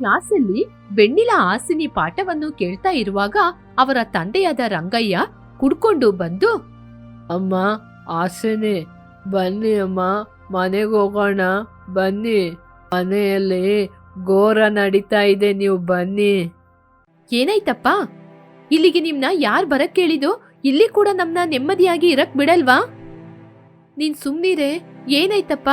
ಕ್ಲಾಸಲ್ಲಿ ಬೆಣ್ಣಿಲ ಹಾಸಿನಿ ಪಾಠವನ್ನು ಕೇಳ್ತಾ ಇರುವಾಗ ಅವರ ತಂದೆಯಾದ ರಂಗಯ್ಯ ಕುಡ್ಕೊಂಡು ಬಂದು ಅಮ್ಮ ಆಸೆನೆ ಬನ್ನಿ ಅಮ್ಮ ಮನೆಗೆ ಹೋಗೋಣ ಬನ್ನಿ ಮನೆಯಲ್ಲಿ ಘೋರ ನಡೀತಾ ಇದೆ ನೀವು ಬನ್ನಿ. ಏನಾಯ್ತಪ್ಪ? ಇಲ್ಲಿಗೆ ನಿಮ್ನ ಯಾರ್ ಬರಕ್ ಕೇಳಿದು ಇಲ್ಲಿ ಕೂಡ ನಮ್ನ ನೆಮ್ಮದಿಯಾಗಿ ಇರಕ್ ಬಿಡಲ್ವಾ? ನೀನ್ ಸುಮ್ನಿರೆ ಏನಾಯ್ತಪ್ಪ?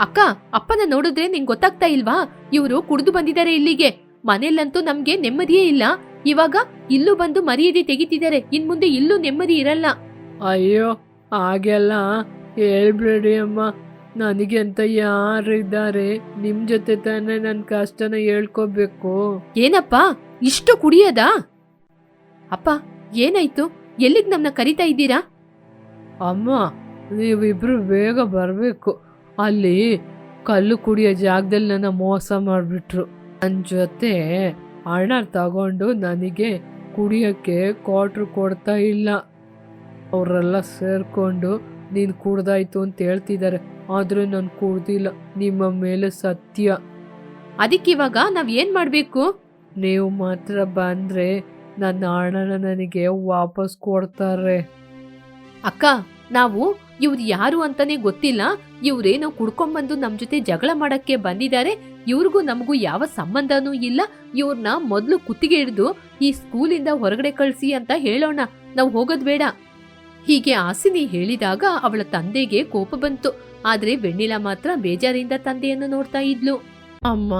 ಅಕ್ಕ ಅಪ್ಪನ ನೋಡಿದ್ರೆ ನಿಂಗೆ ಗೊತ್ತಾಗ್ತಾ ಇಲ್ವಾ? ಇವರು ಕುಡಿದು ಬಂದಿದ್ದಾರೆ ಇಲ್ಲಿಗೆ. ಮನೆಯಲ್ಲಂತೂ ನಮ್ಗೆ ನೆಮ್ಮದಿಯೇ ಇಲ್ಲ. ಇವಾಗ ಇಲ್ಲೂ ಬಂದು ಮರ್ಯಾದೆ ತೆಗಿತಿದ್ದಾರೆ. ಇನ್ ಮುಂದೆ ಇಲ್ಲೂ ನೆಮ್ಮದಿ ಇರಲ್ಲ. ಅಯ್ಯೋ ಹಾಗೆಲ್ಲ ಹೇಳ್ಬೇಡಿ ಅಮ್ಮ. ನನಗೆ ಅಂತ ಯಾರಿದ್ದಾರೆ? ನಿಮ್ಮ ಜೊತೆ ತಾನೇ ನನ್ನ ಕಷ್ಟನ ಹೇಳ್ಕೋಬೇಕು. ಏನಪ್ಪ? ಇಷ್ಟು ಕುಡಿಯದಾ? ಅಪ್ಪ ಏನಾಯ್ತು? ಎಲ್ಲಿಗೆ ನಮ್ಮನ್ನ ಕರಿತಾ ಇದ್ದೀರಾ? ಅಮ್ಮ ನೀವಿಬ್ರು ಬೇಗ ಬರಬೇಕು. ಅಲ್ಲಿ ಕಲ್ಲು ಕುಡಿಯೋ ಜಾಗದಲ್ಲಿ ನನ್ನ ಮೋಸ ಮಾಡಿಬಿಟ್ರು. ನನ್ನ ಜೊತೆ ಹಣ ತಗೊಂಡು ನನಗೆ ಕುಡಿಯೋಕ್ಕೆ ಕ್ವಾಟ್ರು ಕೊಡ್ತಾ ಇಲ್ಲ. ಅವರೆಲ್ಲ ಸೇರ್ಕೊಂಡು ನೀನು ಕುಡ್ದಾಯ್ತು ಅಂತ ಹೇಳ್ತಿದ್ದಾರೆ ಆದರೆ ನಾನು ಕುಡ್ದಿಲ್ಲ. ನಿಮ್ಮ ಮೇಲೆ ಸತ್ಯ. ಅದಕ್ಕಿವಾಗ ನಾವು ಏನು ಮಾಡಬೇಕು? ನೀವು ಮಾತ್ರ ಬಂದರೆ ನನ್ನ ಹಣನ ನನಗೆ ವಾಪಸ್ ಕೊಡ್ತಾರೆ. ಅಕ್ಕ ನಾವು ಇವ್ರು ಯಾರು ಅಂತಾನೆ ಗೊತ್ತಿಲ್ಲ. ಇವ್ರೇನೋ ಕುಡ್ಕೊಂಡ್ಬಂದು ನಮ್ ಜೊತೆ ಜಗಳ ಮಾಡಕ್ಕೆ ಬಂದಿದ್ದಾರೆ. ಇವ್ರಿಗೂ ನಮಗೂ ಯಾವ ಸಂಬಂಧನೂ ಇಲ್ಲ. ಇವ್ರನ್ನ ಮೊದಲು ಕುತ್ತಿಗೆ ಹಿಡಿದು ಈ ಸ್ಕೂಲಿಂದ ಹೊರಗಡೆ ಕಳಿಸಿ ಅಂತ ಹೇಳೋಣ. ನಾವು ಹೋಗೋದ್ ಬೇಡ. ಹೀಗೆ ಆಸಿನಿ ಹೇಳಿದಾಗ ಅವಳ ತಂದೆಗೆ ಕೋಪ ಬಂತು. ಆದ್ರೆ ವೆಣ್ಣಿಲ ಮಾತ್ರ ಬೇಜಾರಿಂದ ತಂದೆಯನ್ನು ನೋಡ್ತಾ ಇದ್ಲು. ಅಮ್ಮ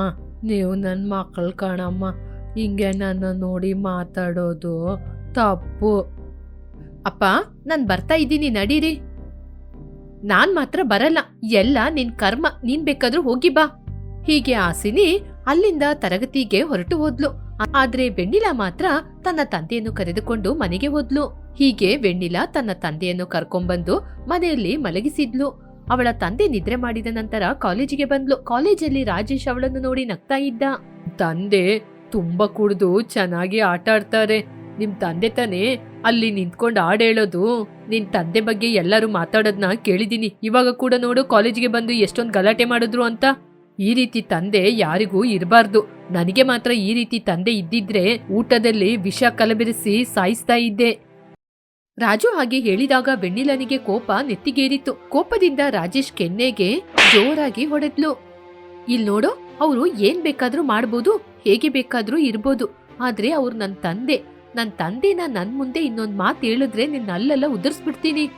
ನೀವು ನನ್ನ ಮಕ್ಕಳು ಕಾಣಮ್ಮ. ಹಿಂಗೆ ನನ್ನ ನೋಡಿ ಮಾತಾಡೋದು ತಪ್ಪು. ಅಪ್ಪ ನಾನು ಬರ್ತಾ ಇದ್ದೀನಿ. ನಡೀರಿ. ನಾನ್ ಮಾತ್ರ ಬರಲ್ಲ. ಎಲ್ಲ ನಿನ್ ಕರ್ಮ, ನೀನ್ ಬೇಕಾದ್ರೂ ಹೋಗಿ ಬಾ. ಹೀಗೆ ಆಸಿನಿ ಅಲ್ಲಿಂದ ತರಗತಿಗೆ ಹೊರಟು ಹೋದ್ಲು. ಆದ್ರೆ ವೆಣ್ಣಿಲಾ ಮಾತ್ರ ತನ್ನ ತಂದೆಯನ್ನು ಕರೆದುಕೊಂಡು ಮನೆಗೆ ಹೋದ್ಲು. ಹೀಗೆ ವೆಣ್ಣಿಲಾ ತನ್ನ ತಂದೆಯನ್ನು ಕರ್ಕೊಂಡ್ಬಂದು ಮನೆಯಲ್ಲಿ ಮಲಗಿಸಿದ್ಲು. ಅವಳ ತಂದೆ ನಿದ್ರೆ ಮಾಡಿದ ನಂತರ ಕಾಲೇಜಿಗೆ ಬಂದ್ಲು. ಕಾಲೇಜಲ್ಲಿ ರಾಜೇಶ್ ಅವಳನ್ನು ನೋಡಿ ನಗ್ತಾ ಇದ್ದ. ತಂದೆ, ತುಂಬಾ ಕುಡಿದು ಚೆನ್ನಾಗಿ ಆಟ ಆಡ್ತಾರೆ. ನಿಮ್ ತಂದೆ ತಾನೇ ಅಲ್ಲಿ ನಿಂತ್ಕೊಂಡು ಆಡೇಳೋದು ಹೇಳೋದು. ನಿನ್ ತಂದೆ ಬಗ್ಗೆ ಎಲ್ಲರೂ ಮಾತಾಡೋದ್ನ ಕೇಳಿದೀನಿ. ಇವಾಗ ಕೂಡ ನೋಡು ಕಾಲೇಜಿಗೆ ಬಂದು ಎಷ್ಟೊಂದು ಗಲಾಟೆ ಮಾಡಿದ್ರು ಅಂತ. ಈ ರೀತಿ ತಂದೆ ಯಾರಿಗೂ ಇರಬಾರ್ದು. ನನಗೆ ಮಾತ್ರ ಈ ರೀತಿ ತಂದೆ ಇದ್ದಿದ್ರೆ ಊಟದಲ್ಲಿ ವಿಷ ಕಲಬೆರೆಸಿ ಸಾಯಿಸ್ತಾ ಇದ್ದೆ. ರಾಜು ಹಾಗೆ ಹೇಳಿದಾಗ ಬೆಣ್ಣಿಲನಿಗೆ ಕೋಪ ನೆತ್ತಿಗೇರಿತ್ತು. ಕೋಪದಿಂದ ರಾಜೇಶ್ ಕೆನ್ನೆಗೆ ಜೋರಾಗಿ ಹೊಡೆದ್ಲು. ಇಲ್ ನೋಡು, ಅವರು ಏನ್ ಬೇಕಾದ್ರೂ ಮಾಡ್ಬೋದು, ಹೇಗೆ ಬೇಕಾದ್ರೂ ಇರ್ಬೋದು. ಆದ್ರೆ ಅವ್ರು ನನ್ನ ತಂದೆ. ನನ್ ತಂದೆನ ನನ್ ಮುಂದೆ ಇನ್ನೊಂದ್ ಮಾತು ಹೇಳಿದ್ರೆ ನಿನ್ನ ಅಲ್ಲೆಲ್ಲ ಉದುರಿಸ್ಬಿಡ್ತೀನಿ.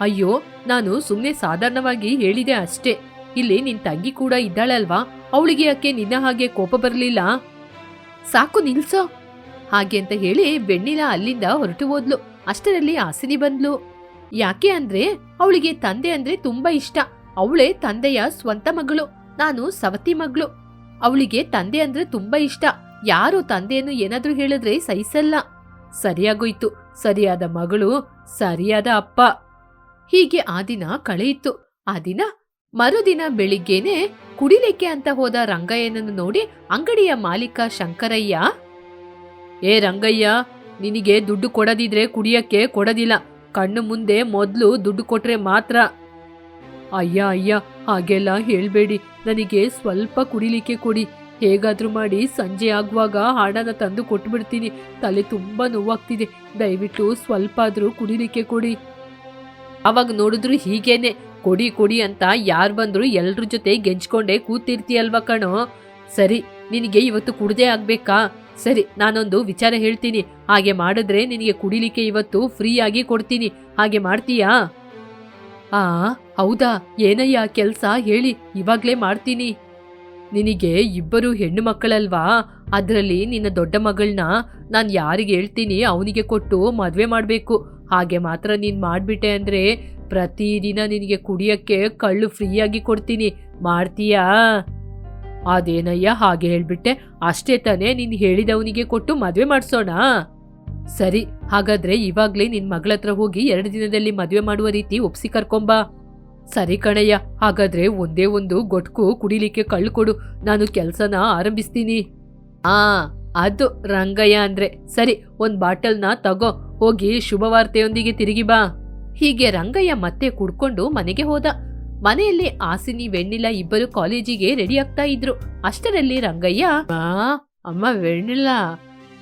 ಅಯ್ಯೋ, ನಾನು ಸುಮ್ಮನೆ ಸಾಧಾರಣವಾಗಿ ಹೇಳಿದೆ ಅಷ್ಟೇ. ಇಲ್ಲಿ ನಿನ್ ತಂಗಿ ಕೂಡ ಇದ್ದಾಳಲ್ವಾ? ಅವಳಿಗೆ ಯಾಕೆ ನಿನ್ನ ಹಾಗೆ ಕೋಪ ಬರಲಿಲ್ಲ? ಸಾಕು ನಿಲ್ಸೋ. ಹಾಗೆ ಅಂತ ಹೇಳಿ ಬೆಣ್ಣಿಲ ಅಲ್ಲಿಂದ ಹೊರಟು ಹೋದ್ಲು. ಅಷ್ಟರಲ್ಲಿ ಆಸಿನಿ ಬಂದ್ಲು. ಯಾಕೆ ಅಂದ್ರೆ ಅವಳಿಗೆ ತಂದೆ ಅಂದ್ರೆ ತುಂಬಾ ಇಷ್ಟ. ಅವಳೇ ತಂದೆಯ ಸ್ವಂತ ಮಗಳು. ನಾನು ಸವತಿ ಮಗಳು. ಅವಳಿಗೆ ತಂದೆ ಅಂದ್ರೆ ತುಂಬಾ ಇಷ್ಟ. ಯಾರು ತಂದೆಯನ್ನು ಏನಾದ್ರೂ ಹೇಳಿದ್ರೆ ಸಹಿಸಲ್ಲ. ಸರಿಯಾಗೋಯ್ತು. ಸರಿಯಾದ ಮಗಳು, ಸರಿಯಾದ ಅಪ್ಪ. ಹೀಗೆ ಆ ದಿನ ಕಳೆಯಿತು ಆ ದಿನ ಮರುದಿನ ಬೆಳಿಗ್ಗೆನೆ ಕುಡಿಲಿಕ್ಕೆ ಅಂತ ಹೋದ ರಂಗಯ್ಯನನ್ನು ನೋಡಿ ಅಂಗಡಿಯ ಮಾಲೀಕ ಶಂಕರಯ್ಯ, ಏ ರಂಗಯ್ಯ, ನಿನಗೆ ದುಡ್ಡು ಕೊಡದಿದ್ರೆ ಕುಡಿಯಕ್ಕೆ ಕೊಡದಿಲ್ಲ. ಕಣ್ಣು ಮುಂದೆ ಮೊದಲು ದುಡ್ಡು ಕೊಟ್ರೆ ಮಾತ್ರ. ಅಯ್ಯ ಅಯ್ಯ, ಹಾಗೆಲ್ಲ ಹೇಳ್ಬೇಡಿ. ನನಗೆ ಸ್ವಲ್ಪ ಕುಡಿಲಿಕ್ಕೆ ಕೊಡಿ. ಹೇಗಾದ್ರೂ ಮಾಡಿ ಸಂಜೆ ಆಗುವಾಗ ಹಣನ ತಂದು ಕೊಟ್ಬಿಡ್ತೀನಿ. ತಲೆ ತುಂಬಾ ನೋವಾಗ್ತಿದೆ. ದಯವಿಟ್ಟು ಸ್ವಲ್ಪ ಆದ್ರೂ ಕುಡಿಲಿಕ್ಕೆ ಕೊಡಿ. ಅವಾಗ ನೋಡಿದ್ರು ಹೀಗೇನೆ. ಕೊಡಿ ಕೊಡಿ ಅಂತ ಯಾರು ಬಂದ್ರು ಎಲ್ರ ಜೊತೆ ಗೆಂಚ್ಕೊಂಡೇ ಕೂತಿರ್ತೀಯಲ್ವ ಕಣೋ? ಸರಿ, ನಿನಗೆ ಇವತ್ತು ಕುಡ್ದೇ ಆಗ್ಬೇಕಾ? ಸರಿ, ನಾನೊಂದು ವಿಚಾರ ಹೇಳ್ತೀನಿ. ಹಾಗೆ ಮಾಡಿದ್ರೆ ನಿನಗೆ ಕುಡಿಲಿಕ್ಕೆ ಇವತ್ತು ಫ್ರೀ ಆಗಿ ಕೊಡ್ತೀನಿ. ಹಾಗೆ ಮಾಡ್ತೀಯಾ? ಆ, ಹೌದಾ? ಏನಯ್ಯ ಕೆಲಸ? ಹೇಳಿ, ಇವಾಗ್ಲೇ ಮಾಡ್ತೀನಿ. ನಿನಗೆ ಇಬ್ಬರು ಹೆಣ್ಣು ಮಕ್ಕಳಲ್ವಾ? ಅದರಲ್ಲಿ ನಿನ್ನ ದೊಡ್ಡ ಮಗಳನ್ನ ನಾನು ಯಾರಿಗೆ ಹೇಳ್ತೀನಿ ಅವನಿಗೆ ಕೊಟ್ಟು ಮದುವೆ ಮಾಡಬೇಕು. ಹಾಗೆ ಮಾತ್ರ ನೀನು ಮಾಡಿಬಿಟ್ಟೆ ಅಂದರೆ ಪ್ರತಿದಿನ ನಿನಗೆ ಕುಡಿಯೋಕ್ಕೆ ಕಳ್ಳು ಫ್ರೀಯಾಗಿ ಕೊಡ್ತೀನಿ. ಮಾಡ್ತೀಯಾ? ಅದೇನಯ್ಯ, ಹಾಗೆ ಹೇಳ್ಬಿಟ್ಟೆ. ಅಷ್ಟೇ ತಾನೇ ನೀನು ಹೇಳಿದವನಿಗೆ ಕೊಟ್ಟು ಮದುವೆ ಮಾಡಿಸೋಣ? ಸರಿ, ಹಾಗಾದರೆ ಇವಾಗಲೇ ನಿನ್ನ ಮಗಳ ಹತ್ರ ಹೋಗಿ ಎರಡು ದಿನದಲ್ಲಿ ಮದುವೆ ಮಾಡುವ ರೀತಿ ಒಪ್ಸಿ ಕರ್ಕೊಂಬಾ. ಸರಿ ಕಣಯ್ಯ, ಹಾಗಾದ್ರೆ ಒಂದೇ ಒಂದು ಗೊಟ್ಕು ಕುಡಿಲಿಕ್ಕೆ ಕಳ್ಳು ಕೊಡು. ನಾನು ಕೆಲ್ಸನ ಆರಂಭಿಸ್ತೀನಿ. ಆ, ಅದು ರಂಗಯ್ಯ ಅಂದ್ರೆ. ಸರಿ, ಒಂದ್ ಬಾಟಲ್ನ ತಗೋ. ಹೋಗಿ ಶುಭವಾರ್ತೆಯೊಂದಿಗೆ ತಿರುಗಿ ಬಾ. ಹೀಗೆ ರಂಗಯ್ಯ ಮತ್ತೆ ಕುಡ್ಕೊಂಡು ಮನೆಗೆ ಹೋದ. ಮನೆಯಲ್ಲಿ ಆಸಿನಿ ವೆಣ್ಣಿಲ ಇಬ್ಬರು ಕಾಲೇಜಿಗೆ ರೆಡಿ ಆಗ್ತಾ ಇದ್ರು. ಅಷ್ಟರಲ್ಲಿ ರಂಗಯ್ಯ, ಅಮ್ಮ ವೆಣ್ಣಿಲ,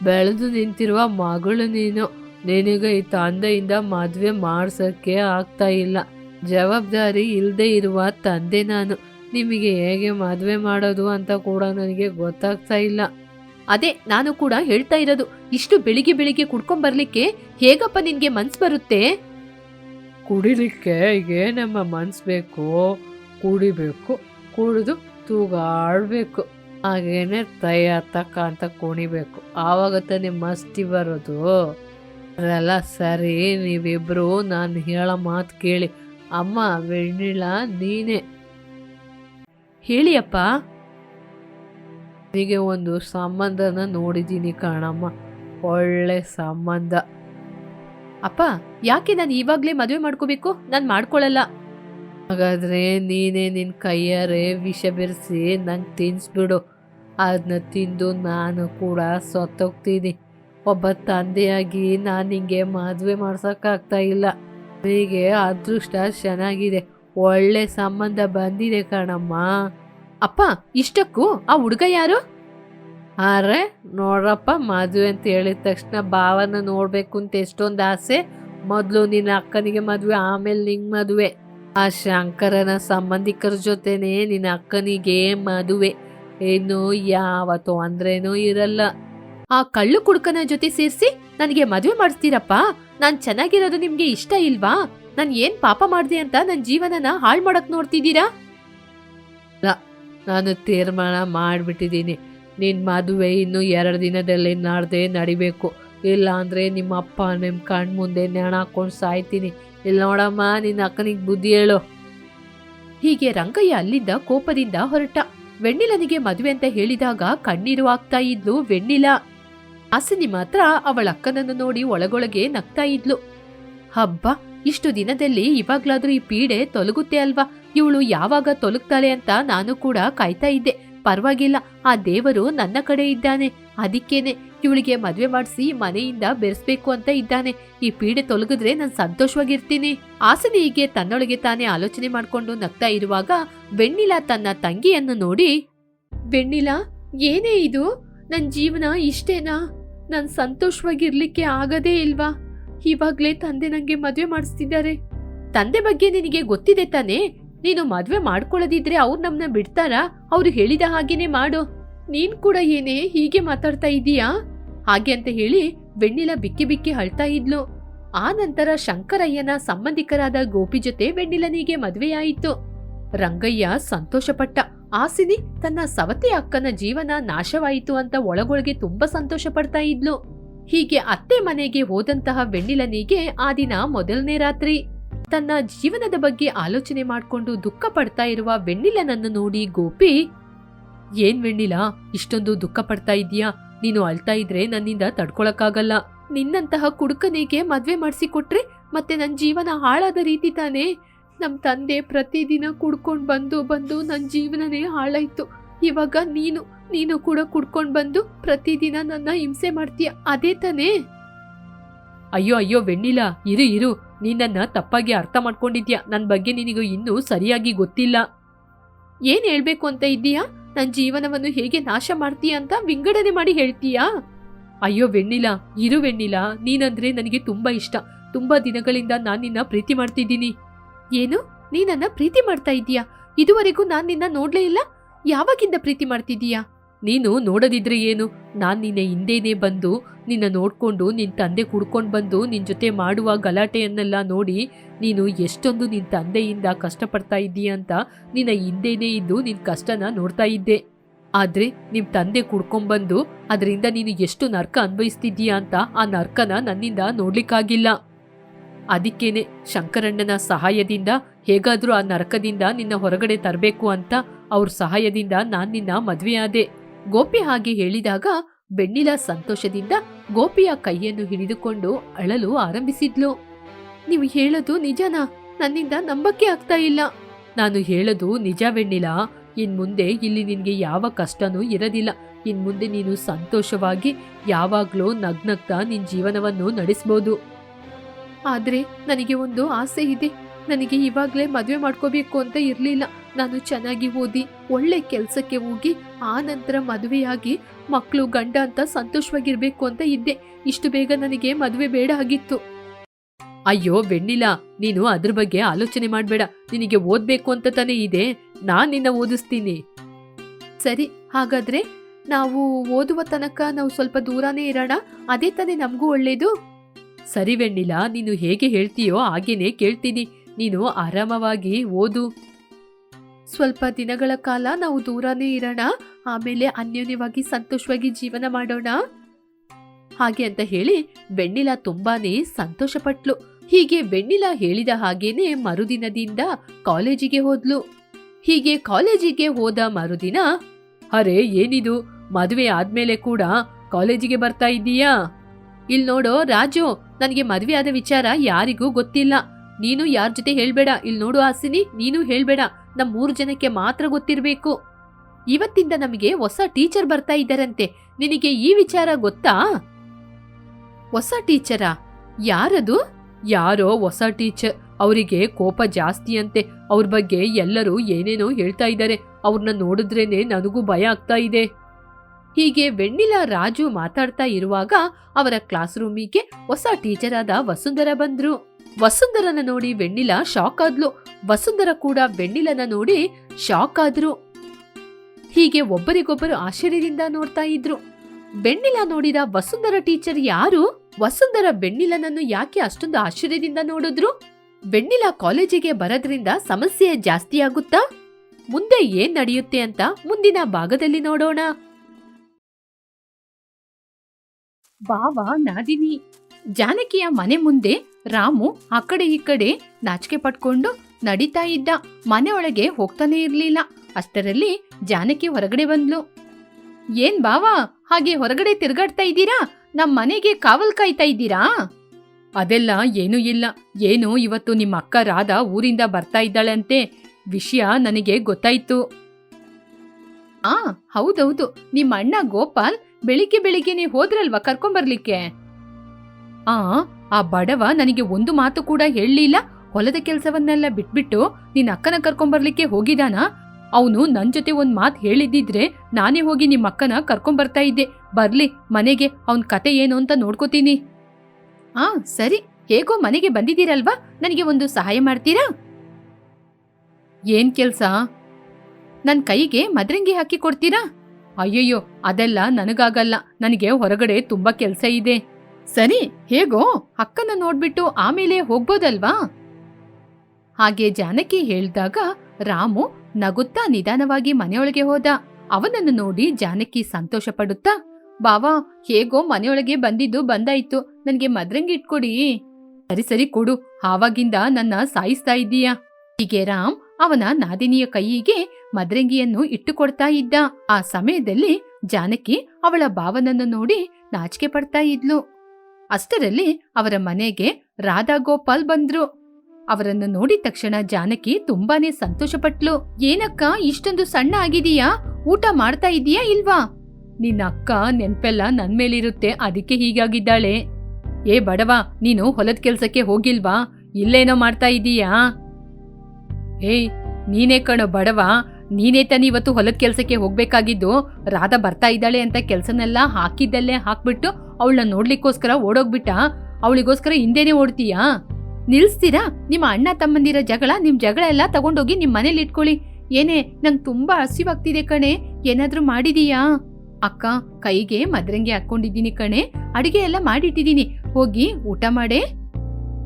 ಬೆಳೆದು ನಿಂತಿರುವ ಮಗಳು ನೀನು. ನಿನಗೆ ಈ ತಂದೆಯಿಂದ ಮದುವೆ ಮಾಡ್ಸಕ್ಕೆ ಆಗ್ತಾ ಇಲ್ಲ. ಜವಾಬ್ದಾರಿ ಇಲ್ಲದೆ ಇರುವ ತಂದೆ ನಾನು. ನಿಮಗೆ ಹೇಗೆ ಮದುವೆ ಮಾಡೋದು ಅಂತ ಕೂಡ ನನಗೆ ಗೊತ್ತಾಗ್ತಾ ಇಲ್ಲ. ಅದೇ, ನಾನು ಕೂಡ ಹೇಳ್ತಾ ಇರೋದು, ಇಷ್ಟು ಬೆಳಿಗ್ಗೆ ಬೆಳಿಗ್ಗೆ ಕುಡ್ಕೊಂಡ್ ಬರ್ಲಿಕ್ಕೆ ಹೇಗಪ್ಪ ನಿನ್ಗೆ ಮನ್ಸ್ ಬರುತ್ತೆ? ಕುಡಿಲಿಕ್ಕೆ ಏನಮ್ಮ ಮನ್ಸ್ ಬೇಕು, ಕುಡಿಬೇಕು, ಕುಡಿದು ತೂಗಾಡ್ಬೇಕು. ಹಾಗೇನೆ ತಯ್ಯ ತಕ್ಕ ಅಂತ ಕುಣಿಬೇಕು. ಆವಾಗ ತಾನೇ ಮಸ್ತಿ ಬರೋದು. ಅದೆಲ್ಲ ಸರಿ, ನೀವಿಬ್ರು ನಾನು ಹೇಳೋ ಮಾತು ಕೇಳಿ. ಅಮ್ಮ ವೆಣ್ಣಿಲ ನೀನೇ. ಹೇಳಿ ಅಪ್ಪ ನಿನಗೆ ಒಂದು ಸಂಬಂಧನ ನೋಡಿದ್ದೀನಿ ಕಾಣಮ್ಮ, ಒಳ್ಳೆ ಸಂಬಂಧ. ಅಪ್ಪ, ಯಾಕೆ ನಾನು ಇವಾಗಲೇ ಮದುವೆ ಮಾಡ್ಕೋಬೇಕು? ನಾನು ಮಾಡ್ಕೊಳ್ಳಲ್ಲ ಹಾಗಾದ್ರೆ ನೀನೇ ನಿನ್ನ ಕೈಯಾರೆ ವಿಷ ಬೆರೆಸಿ ನಂಗೆ ತಿನ್ನಿಸ್ಬಿಡು ಅದನ್ನ ತಿಂದು ನಾನು ಕೂಡ ಸತ್ತೋಗ್ತೀನಿ. ಒಬ್ಬ ತಂದೆಯಾಗಿ ನಾನು ನಿಂಗೆ ಮದುವೆ ಮಾಡ್ಸೋಕ್ಕಾಗ್ತಾ ಇಲ್ಲ. ಹೀಗೆ ಅದೃಷ್ಟ ಚೆನ್ನಾಗಿದೆ. ಒಳ್ಳೆ ಸಂಬಂಧ ಬಂದಿದೆ ಕಣಮ್ಮ. ಅಪ್ಪ, ಇಷ್ಟಕ್ಕೂ ಆ ಹುಡುಗ ಯಾರು? ಅರೆ, ನೋಡ್ರಪ್ಪ, ಮದುವೆ ಅಂತ ಹೇಳಿದ ತಕ್ಷಣ ಭಾವನ ನೋಡ್ಬೇಕು ಅಂತ ಎಷ್ಟೊಂದು ಆಸೆ. ಮೊದಲು ನಿನ್ನ ಅಕ್ಕನಿಗೆ ಮದುವೆ, ಆಮೇಲೆ ನಿಂಗೆ ಮದುವೆ. ಆ ಶಂಕರನ ಸಂಬಂಧಿಕರ ಜೊತೆನೆ ನಿನ್ನ ಅಕ್ಕನಿಗೆ ಮದುವೆ. ಏನು ಯಾವ ತೊಂದ್ರೆನೂ ಇರಲ್ಲ. ಆ ಕಳ್ಳು ಕುಡ್ಕನ ಜೊತೆ ಸೇರಿಸಿ ನನಗೆ ಮದುವೆ ಮಾಡಿಸ್ತೀರಪ್ಪ? ನಾನ್ ಚೆನ್ನಾಗಿರೋದು ನಿಮ್ಗೆ ಇಷ್ಟ ಇಲ್ವಾ? ನಾನ್ ಏನ್ ಪಾಪ ಮಾಡಿದೆ ಅಂತ ನನ್ ಜೀವನನ ಹಾಳ್ ಮಾಡಕ್ ನೋಡ್ತಿದ್ದೀರಾ? ನಾನು ತೀರ್ಮಾನ ಮಾಡಿಬಿಟ್ಟಿದ್ದೀನಿ. ನಿನ್ನ ಮದುವೆ ಇನ್ನು ಎರಡು ದಿನದಲ್ಲಿ ನಾಡ್ದೆ ನಡಿಬೇಕು. ಇಲ್ಲ ಅಂದರೆ ನಿಮ್ಮ ಅಪ್ಪ ನಿಮ್ಮ ಕಣ್ಣು ಮುಂದೆ ನೆಣ ಹಾಕೊಂಡು ಸಾಯ್ತೀನಿ. ಇಲ್ಲಿ ನೋಡಮ್ಮ ನಿನ್ನ ಅಕ್ಕನಿಗೆ ಬುದ್ಧಿ ಹೇಳು. ಹೀಗೆ ರಂಗಯ್ಯ ಅಲ್ಲಿಂದ ಕೋಪದಿಂದ ಹೊರಟ. ವೆಣ್ಣಿಲನಿಗೆ ಮದುವೆ ಅಂತ ಹೇಳಿದಾಗ ಕಣ್ಣೀರು ಆಗ್ತಾ ಇದ್ಲು ವೆಣ್ಣಿಲ. ಹಾಸಿನಿ ಮಾತ್ರ ಅವಳ ಅಕ್ಕನನ್ನು ನೋಡಿ ಒಳಗೊಳಗೆ ನಗ್ತಾ ಇದ್ಲು. ಹಬ್ಬ, ಇಷ್ಟು ದಿನದಲ್ಲಿ ಇವಾಗ್ಲಾದ್ರೂ ಈ ಪೀಡೆ ತೊಲಗುತ್ತೆ ಅಲ್ವಾ? ಇವಳು ಯಾವಾಗ ತೊಲಗ್ತಾಳೆ ಅಂತ ನಾನು ಕೂಡ ಕಾಯ್ತಾ ಇದ್ದೆ. ಪರವಾಗಿಲ್ಲ, ಆ ದೇವರು ನನ್ನ ಕಡೆ ಇದ್ದಾನೆ. ಅದಕ್ಕೇನೆ, ಇವಳಿಗೆ ಮದ್ವೆ ಮಾಡಿಸಿ ಮನೆಯಿಂದ ಬೆರೆಸ್ಬೇಕು ಅಂತ ಇದ್ದಾನೆ. ಈ ಪೀಡೆ ತೊಲಗಿದ್ರೆ ನಾನು ಸಂತೋಷವಾಗಿರ್ತೀನಿ. ಆಸನಿ ಹೀಗೆ ತನ್ನೊಳಗೆ ತಾನೇ ಆಲೋಚನೆ ಮಾಡ್ಕೊಂಡು ನಗ್ತಾ ಇರುವಾಗ ಬೆಣ್ಣಿಲ ತನ್ನ ತಂಗಿಯನ್ನು ನೋಡಿ ಬೆಣ್ಣಿಲ ಏನೇ ಇದು? ನನ್ ಜೀವನ ಇಷ್ಟೇನಾ? ನಾನ್ ಸಂತೋಷವಾಗಿರ್ಲಿಕ್ಕೆ ಆಗದೇ ಇಲ್ವಾ? ಇವಾಗ್ಲೇ ತಂದೆ ನಂಗೆ ಮದ್ವೆ ಮಾಡಿಸ್ತಿದ್ದಾರೆ. ತಂದೆ ಬಗ್ಗೆ ನಿನಗೆ ಗೊತ್ತಿದೆ ತಾನೇ? ನೀನು ಮದ್ವೆ ಮಾಡ್ಕೊಳ್ಳದಿದ್ರೆ ಅವ್ರು ನಮ್ಮನ್ನ ಬಿಡ್ತಾರಾ? ಅವ್ರು ಹೇಳಿದ ಹಾಗೇನೆ ಮಾಡು. ನೀನ್ ಕೂಡ ಏನೇ ಹೀಗೆ ಮಾತಾಡ್ತಾ ಇದೀಯಾ? ಹಾಗೆ ಅಂತ ಹೇಳಿ ಬೆಣ್ಣಿಲ ಬಿಕ್ಕಿ ಬಿಕ್ಕಿ ಅಳ್ತಾ ಇದ್ಲು. ಆ ನಂತರ ಶಂಕರಯ್ಯನ ಸಂಬಂಧಿಕರಾದ ಗೋಪಿ ಜೊತೆ ಬೆಣ್ಣಿಲನಿಗೆ ಮದ್ವೆಯಾಯಿತು. ರಂಗಯ್ಯ ಸಂತೋಷಪಟ್ಟ. ಆಸಿನಿ ತನ್ನ ಸವತಿ ಅಕ್ಕನ ಜೀವನ ನಾಶವಾಯಿತು ಅಂತ ಒಳಗೊಳಗೆ ತುಂಬಾ ಸಂತೋಷ ಪಡ್ತಾ ಇದ್ಲು. ಹೀಗೆ ಅತ್ತೆ ಮನೆಗೆ ಹೋದಂತಹ ಬೆಣ್ಣಿಲನಿಗೆ ಆ ದಿನ ಮೊದಲನೇ ರಾತ್ರಿ. ತನ್ನ ಜೀವನದ ಬಗ್ಗೆ ಆಲೋಚನೆ ಮಾಡಿಕೊಂಡು ದುಃಖ ಪಡ್ತಾ ಇರುವ ವೆಣ್ಣಿಲನನ್ನು ನೋಡಿ ಗೋಪಿ, ಏನ್ ವೆಣ್ಣಿಲ, ಇಷ್ಟೊಂದು ದುಃಖ ಪಡ್ತಾ ಇದೀಯಾ ನೀನು ಅಳ್ತಾ ಇದ್ರೆ ನನ್ನಿಂದ ತಡ್ಕೊಳಕ್ಕಾಗಲ್ಲ. ನಿನ್ನಂತಹ ಕುಡುಕನಿಗೆ ಮದ್ವೆ ಮಾಡಿಸಿಕೊಟ್ರೆ ಮತ್ತೆ ನನ್ನ ಜೀವನ ಹಾಳಾದ ರೀತಿ ತಾನೇ? ನಮ್ ತಂದೆ ಪ್ರತಿದಿನ ಕುಡ್ಕೊಂಡು ಬಂದು ಬಂದು ನನ್ನ ಜೀವನನೇ ಹಾಳಾಯ್ತು. ಇವಾಗ ನೀನು ನೀನು ಕೂಡ ಕುಡ್ಕೊಂಡು ಬಂದು ಪ್ರತಿದಿನ ನನ್ನ ಹಿಂಸೆ ಮಾಡ್ತೀಯ? ಅದೇ ತಾನೇ? ಅಯ್ಯೋ ಅಯ್ಯೋ ವೆಣ್ಣಿಲ ಇರು ಇರು. ನೀನನ್ನ ತಪ್ಪಾಗಿ ಅರ್ಥ ಮಾಡ್ಕೊಂಡಿದ್ಯಾ? ನನ್ನ ಬಗ್ಗೆ ನಿನಗೂ ಇನ್ನೂ ಸರಿಯಾಗಿ ಗೊತ್ತಿಲ್ಲ. ಏನ್ ಹೇಳ್ಬೇಕು ಅಂತ ಇದ್ದೀಯಾ? ನನ್ನ ಜೀವನವನ್ನು ಹೇಗೆ ನಾಶ ಮಾಡ್ತೀಯ ಅಂತ ವಿಂಗಡಣೆ ಮಾಡಿ ಹೇಳ್ತೀಯಾ? ಅಯ್ಯೋ ವೆಣ್ಣಿಲ ಇರು ವೆಣ್ಣಿಲ. ನೀನಂದ್ರೆ ನನಗೆ ತುಂಬಾ ಇಷ್ಟ. ತುಂಬಾ ದಿನಗಳಿಂದ ನಾನು ನಿನ್ನ ಪ್ರೀತಿ ಮಾಡ್ತಿದ್ದೀನಿ. ಏನು? ನೀನನ್ನ ಪ್ರೀತಿ ಮಾಡ್ತಾ ಇದ್ದೀಯಾ? ಇದುವರೆಗೂ ನಾನ್ ನಿನ್ನ ನೋಡ್ಲೇ ಇಲ್ಲ? ಯಾವಾಗಿಂದ ಪ್ರೀತಿ ಮಾಡ್ತಿದ್ದೀಯಾ? ನೀನು ನೋಡದಿದ್ರೆ ಏನು? ನಾನ್ ನಿನ್ನ ಹಿಂದೇನೆ ಬಂದು ನಿನ್ನ ನೋಡ್ಕೊಂಡು ನಿನ್ ತಂದೆ ಕುಡ್ಕೊಂಡು ಬಂದು ನಿನ್ ಜೊತೆ ಮಾಡುವ ಗಲಾಟೆಯನ್ನೆಲ್ಲ ನೋಡಿ ನೀನು ಎಷ್ಟೊಂದು ನಿನ್ ತಂದೆಯಿಂದ ಕಷ್ಟಪಡ್ತಾ ಇದ್ದೀಯ ಅಂತ ನಿನ್ನ ಹಿಂದೇನೆ ಇದ್ದು ನಿನ್ ಕಷ್ಟನ ನೋಡ್ತಾ ಇದ್ದೆ. ಆದ್ರೆ ನಿಮ್ ತಂದೆ ಕುಡ್ಕೊಂಡ್ಬಂದು ಅದರಿಂದ ನೀನು ಎಷ್ಟು ನರ್ಕ ಅನ್ಭವಿಸ್ತಿದ್ದೀಯಾ ಅಂತ ಆ ನರ್ಕನ ನನ್ನಿಂದ ನೋಡ್ಲಿಕ್ಕಾಗಿಲ್ಲ. ಅದಕ್ಕೇನೆ ಶಂಕರಣ್ಣನ ಸಹಾಯದಿಂದ ಹೇಗಾದ್ರೂ ಆ ನರಕದಿಂದ ನಿನ್ನ ಹೊರಗಡೆ ತರಬೇಕು ಅಂತ ಅವ್ರ ಸಹಾಯದಿಂದ ನಾನ್ ನಿನ್ನ ಮದ್ವೆಯಾದೆ. ಗೋಪಿ ಹಾಗೆ ಹೇಳಿದಾಗ ಬೆಣ್ಣಿಲ ಸಂತೋಷದಿಂದ ಗೋಪಿಯ ಕೈಯನ್ನು ಹಿಡಿದುಕೊಂಡು ಅಳಲು ಆರಂಭಿಸಿದ್ಲು. ನೀವು ಹೇಳೋದು ನಿಜನಾ? ನನ್ನಿಂದ ನಂಬಕ್ಕೆ ಆಗ್ತಾ ಇಲ್ಲ. ನಾನು ಹೇಳೋದು ನಿಜ ಬೆಣ್ಣಿಲ. ಇನ್ ಮುಂದೆ ಇಲ್ಲಿ ನಿನಗೆ ಯಾವ ಕಷ್ಟನೂ ಇರದಿಲ್ಲ. ಇನ್ ಮುಂದೆ ನೀನು ಸಂತೋಷವಾಗಿ ಯಾವಾಗ್ಲೂ ನಗ್ನಗ್ತಾ ನಿನ್ ಜೀವನವನ್ನು ನಡೆಸ್ಬೋದು. ಆದ್ರೆ ನನಗೆ ಒಂದು ಆಸೆ ಇದೆ. ನನಗೆ ಇವಾಗ್ಲೇ ಮದುವೆ ಮಾಡ್ಕೋಬೇಕು ಅಂತ ಇರ್ಲಿಲ್ಲ. ನಾನು ಚೆನ್ನಾಗಿ ಓದಿ ಒಳ್ಳೆ ಕೆಲ್ಸಕ್ಕೆ ಹೋಗಿ ಆ ನಂತರ ಮದುವೆಯಾಗಿ ಮಕ್ಕಳು ಗಂಡ ಅಂತ ಸಂತೋಷವಾಗಿರ್ಬೇಕು ಅಂತ ಇದ್ದೆ. ಇಷ್ಟು ಬೇಗ ನನಗೆ ಮದುವೆ ಬೇಡ ಆಗಿತ್ತು. ಅಯ್ಯೋ ಬೆಣ್ಣಿಲ್ಲ ನೀನು ಅದ್ರ ಬಗ್ಗೆ ಆಲೋಚನೆ ಮಾಡ್ಬೇಡ. ನಿನಗೆ ಓದ್ಬೇಕು ಅಂತ ತಾನೇ ಇದೆ. ನಾನು ನಿನ್ನ ಓದಿಸ್ತೀನಿ. ಸರಿ ಹಾಗಾದ್ರೆ ನಾವು ಓದುವ ತನಕ ನಾವು ಸ್ವಲ್ಪ ದೂರನೇ ಇರೋಣ. ಅದೇ ತಾನೇ ನಮಗೂ ಒಳ್ಳೇದು. ಸರಿ ವೆಣ್ಣಿಲ, ನೀನು ಹೇಗೆ ಹೇಳ್ತೀಯೋ ಹಾಗೇನೆ ಕೇಳ್ತೀನಿ. ನೀನು ಆರಾಮವಾಗಿ ಓದು. ಸ್ವಲ್ಪ ದಿನಗಳ ಕಾಲ ನಾವು ದೂರನೇ ಇರೋಣ. ಆಮೇಲೆ ಅನ್ಯೋನ್ಯವಾಗಿ ಸಂತೋಷವಾಗಿ ಜೀವನ ಮಾಡೋಣ. ಹಾಗೆ ಅಂತ ಹೇಳಿ ಬೆಣ್ಣಿಲ ತುಂಬಾನೇ ಸಂತೋಷಪಟ್ಲು. ಹೀಗೆ ಬೆಣ್ಣಿಲ ಹೇಳಿದ ಹಾಗೇನೆ ಮರುದಿನದಿಂದ ಕಾಲೇಜಿಗೆ ಹೋದ್ಲು. ಹೀಗೆ ಕಾಲೇಜಿಗೆ ಹೋದ ಮರುದಿನ, ಅರೆ, ಏನಿದು? ಮದುವೆ ಆದ್ಮೇಲೆ ಕೂಡ ಕಾಲೇಜಿಗೆ ಬರ್ತಾ ಇದ್ದೀಯಾ? ಇಲ್ ನೋಡೋ, ರಾಜು, ನನಗೆ ಮದ್ವೆ ಆದ ವಿಚಾರ ಯಾರಿಗೂ ಗೊತ್ತಿಲ್ಲ. ನೀನು ಯಾರ ಜೊತೆ ಹೇಳ್ಬೇಡ. ಇಲ್ ನೋಡು ಹಾಸಿನಿ, ನೀನು ಹೇಳ್ಬೇಡ. ನಮ್ ಮೂರು ಜನಕ್ಕೆ ಮಾತ್ರ ಗೊತ್ತಿರಬೇಕು. ಇವತ್ತಿಂದ ನಮಗೆ ಹೊಸ ಟೀಚರ್ ಬರ್ತಾ ಇದ್ದಾರಂತೆ. ನಿನಗೆ ಈ ವಿಚಾರ ಗೊತ್ತಾ? ಹೊಸ ಟೀಚರಾ? ಯಾರದು? ಯಾರೋ ಹೊಸ ಟೀಚರ್. ಅವರಿಗೆ ಕೋಪ ಜಾಸ್ತಿ ಅಂತೆ. ಅವ್ರ ಬಗ್ಗೆ ಎಲ್ಲರೂ ಏನೇನೋ ಹೇಳ್ತಾ ಇದ್ದಾರೆ. ಅವ್ರನ್ನ ನೋಡಿದ್ರೇನೆ ನನಗೂ ಭಯ ಆಗ್ತಾ ಇದೆ. ಹೀಗೆ ವೆಣ್ಣಿಲ ರಾಜು ಮಾತಾಡ್ತಾ ಇರುವಾಗ ಅವರ ಕ್ಲಾಸ್ ರೂಮಿಗೆ ಹೊಸ ಟೀಚರ್ ಆದ ವಸುಂಧರ ಬಂದ್ರು. ವಸುಂಧರನ ನೋಡಿ ವೆಣ್ಣಿಲ ಶಾಕ್ ಆದ್ಲು. ವಸುಂಧರ ಕೂಡ ವೆಣ್ಣಿಲನ ನೋಡಿ ಶಾಕ್ ಆದ್ರು. ಹೀಗೆ ಒಬ್ಬರಿಗೊಬ್ಬರು ಆಶ್ಚರ್ಯದಿಂದ ನೋಡ್ತಾ ಇದ್ರು. ಬೆಣ್ಣಿಲ ನೋಡಿದ ವಸುಂಧರ ಟೀಚರ್ ಯಾರು? ವಸುಂಧರ ಬೆಣ್ಣಿಲನನ್ನು ಯಾಕೆ ಅಷ್ಟೊಂದು ಆಶ್ಚರ್ಯದಿಂದ ನೋಡಿದ್ರು? ಬೆಣ್ಣಿಲ ಕಾಲೇಜಿಗೆ ಬರೋದ್ರಿಂದ ಸಮಸ್ಯೆ ಜಾಸ್ತಿ ಆಗುತ್ತಾ? ಮುಂದೆ ಏನ್ ನಡೆಯುತ್ತೆ ಅಂತ ಮುಂದಿನ ಭಾಗದಲ್ಲಿ ನೋಡೋಣ. ಬಾವ, ನಾದಿನಿ, ಜಾನಕಿಯ ಮನೆ ಮುಂದೆ ರಾಮು ಆ ಕಡೆ ಈ ಕಡೆ ನಾಚಿಕೆ ಪಟ್ಕೊಂಡು ನಡೀತಾ ಇದ್ದ. ಮನೆ ಒಳಗೆ ಹೋಗ್ತಾನೆ ಇರ್ಲಿಲ್ಲ. ಅಷ್ಟರಲ್ಲಿ ಜಾನಕಿ ಹೊರಗಡೆ ಬಂದ್ಲು. ಏನ್ ಬಾವ, ಹಾಗೆ ಹೊರಗಡೆ ತಿರುಗಾಡ್ತಾ ಇದ್ದೀರಾ? ನಮ್ ಮನೆಗೆ ಕಾವಲ್ ಕಾಯ್ತಾ ಇದ್ದೀರಾ? ಅದೆಲ್ಲ ಏನೂ ಇಲ್ಲ. ಏನು ಇವತ್ತು ನಿಮ್ಮ ಅಕ್ಕ ರಾಧ ಊರಿಂದ ಬರ್ತಾ ಇದ್ದಾಳೆ ವಿಷಯ ನನಗೆ ಗೊತ್ತಾಯ್ತು. ಆ, ಹೌದೌದು. ನಿಮ್ಮ ಅಣ್ಣ ಗೋಪಾಲ್ ಬೆಳಿಗ್ಗೆ ಬೆಳಿಗ್ಗೆನೆ ಹೋದ್ರಲ್ವಾ ಕರ್ಕೊಂಬರ್ಲಿಕ್ಕೆ? ಆ ಆ ಬಡವ ನನಗೆ ಒಂದು ಮಾತು ಕೂಡ ಹೇಳಲಿಲ್ಲ. ಹೊಲದ ಕೆಲಸವನ್ನೆಲ್ಲ ಬಿಟ್ಬಿಟ್ಟು ನಿನ್ನ ಅಕ್ಕನ ಕರ್ಕೊಂಬರ್ಲಿಕ್ಕೆ ಹೋಗಿದಾನ? ಅವನು ನನ್ ಜೊತೆ ಒಂದ್ ಮಾತು ಹೇಳಿದ್ದಿದ್ರೆ ನಾನೇ ಹೋಗಿ ನಿಮ್ಮ ಅಕ್ಕನ ಕರ್ಕೊಂಬರ್ತಾ ಇದ್ದೆ. ಬರ್ಲಿ, ಮನೆಗೆ, ಅವನ್ ಕತೆ ಏನು ಅಂತ ನೋಡ್ಕೋತೀನಿ. ಆ, ಸರಿ, ಹೇಗೋ ಮನೆಗೆ ಬಂದಿದ್ದೀರಲ್ವಾ? ನನಗೆ ಒಂದು ಸಹಾಯ ಮಾಡ್ತೀರಾ? ಏನ್ ಕೆಲ್ಸ? ನನ್ನ ಕೈಗೆ ಮದ್ರಂಗಿ ಹಾಕಿ ಕೊಡ್ತೀರಾ? ಅಯ್ಯಯ್ಯೋ, ಅದೆಲ್ಲ ನನಗಾಗಲ್ಲ. ನನಗೆ ಹೊರಗಡೆ ತುಂಬಾ ಕೆಲ್ಸ ಇದೆ. ಸರಿ, ಹೇಗೋ? ಅಕ್ಕನ ನೋಡ್ಬಿಟ್ಟು ಆಮೇಲೆ ಹೋಗ್ಬೋದಲ್ವಾ? ಹಾಗೆ ಜಾನಕಿ ಹೇಳ್ದಾಗ ರಾಮು ನಗುತ್ತಾ ನಿಧಾನವಾಗಿ ಮನೆಯೊಳಗೆ ಹೋದ. ಅವನನ್ನು ನೋಡಿ ಜಾನಕಿ ಸಂತೋಷ ಪಡುತ್ತಾ ಬಾವಾ, ಹೇಗೋ ಮನೆಯೊಳಗೆ ಬಂದಿದ್ದು ಬಂದಾಯ್ತು. ನನ್ಗೆ ಮದ್ರಂಗಿ ಇಟ್ಕೊಡಿ. ಸರಿ ಸರಿ ಕೊಡು. ಆವಾಗಿಂದ ನನ್ನ ಸಾಯಿಸ್ತಾ ಇದ್ದೀಯಾ? ಹೀಗೆ ರಾಮ್ ಅವನ ನಾದಿನಿಯ ಕೈಯಿಗೆ ಮದ್ರಂಗಿಯನ್ನು ಇಟ್ಟುಕೊಡ್ತಾ ಇದ್ದ ಆ ಸಮಯದಲ್ಲಿ ಜಾನಕಿ ಅವಳ ಭಾವನನ್ನು ನೋಡಿ ನಾಚಿಕೆ ಪಡ್ತಾ ಇದ್ಲು. ಅಷ್ಟರಲ್ಲಿ ಅವರ ಮನೆಗೆ ರಾಧಾ ಗೋಪಾಲ್ ಬಂದ್ರು. ಅವರನ್ನು ನೋಡಿದ ತಕ್ಷಣ ಜಾನಕಿ ತುಂಬಾನೇ ಸಂತೋಷಪಟ್ಲು. ಏನಕ್ಕ, ಇಷ್ಟೊಂದು ಸಣ್ಣ ಆಗಿದೀಯಾ? ಊಟ ಮಾಡ್ತಾ ಇದೀಯಾ ಇಲ್ವಾ? ನಿನ್ನ ಅಕ್ಕ ನೆನ್ಪೆಲ್ಲ ನನ್ ಮೇಲಿರುತ್ತೆ, ಅದಕ್ಕೆ ಹೀಗಾಗಿದ್ದಾಳೆ. ಏ ಬಡವ, ನೀನು ಹೊಲದ ಕೆಲ್ಸಕ್ಕೆ ಹೋಗಿಲ್ವಾ? ಇಲ್ಲೇನೋ ಮಾಡ್ತಾ ಇದೀಯಾ? ಏಯ್, ನೀನೇ ಕಣೋ ಬಡವ. ನೀನೇ ತಾನೇ ಇವತ್ತು ಹೊಲದ ಕೆಲಸಕ್ಕೆ ಹೋಗ್ಬೇಕಾಗಿದ್ದು ರಾಧಾ ಬರ್ತಾ ಇದ್ದಾಳೆ ಅಂತ ಕೆಲ್ಸನೆಲ್ಲ ಹಾಕಿದ್ದಲ್ಲೇ ಹಾಕ್ಬಿಟ್ಟು ಅವಳನ್ನ ನೋಡ್ಲಿಕ್ಕೋಸ್ಕರ ಓಡೋಗ್ಬಿಟ್ಟ. ಅವಳಿಗೋಸ್ಕರ ಹಿಂದೆನೆ ಓಡ್ತೀಯಾ? ನಿಲ್ಸ್ತೀರಾ? ನಿಮ್ಮ ಅಣ್ಣ ತಮ್ಮಂದಿರ ಜಗಳ ನಿಮ್ಮ ಜಗಳ ಎಲ್ಲ ತಗೊಂಡೋಗಿ ನಿಮ್ಮ ಮನೇಲಿ ಇಟ್ಕೊಳ್ಳಿ. ಏನೇ, ನಂಗೆ ತುಂಬಾ ಹಸಿವಾಗ್ತಿದೆ ಕಣೆ. ಏನಾದ್ರೂ ಮಾಡಿದೀಯಾ? ಅಕ್ಕ, ಕೈಗೆ ಮದ್ರಂಗಿ ಹಾಕೊಂಡಿದ್ದೀನಿ ಕಣೆ. ಅಡಿಗೆ ಎಲ್ಲ ಮಾಡಿಟ್ಟಿದ್ದೀನಿ. ಹೋಗಿ ಊಟ ಮಾಡೆ.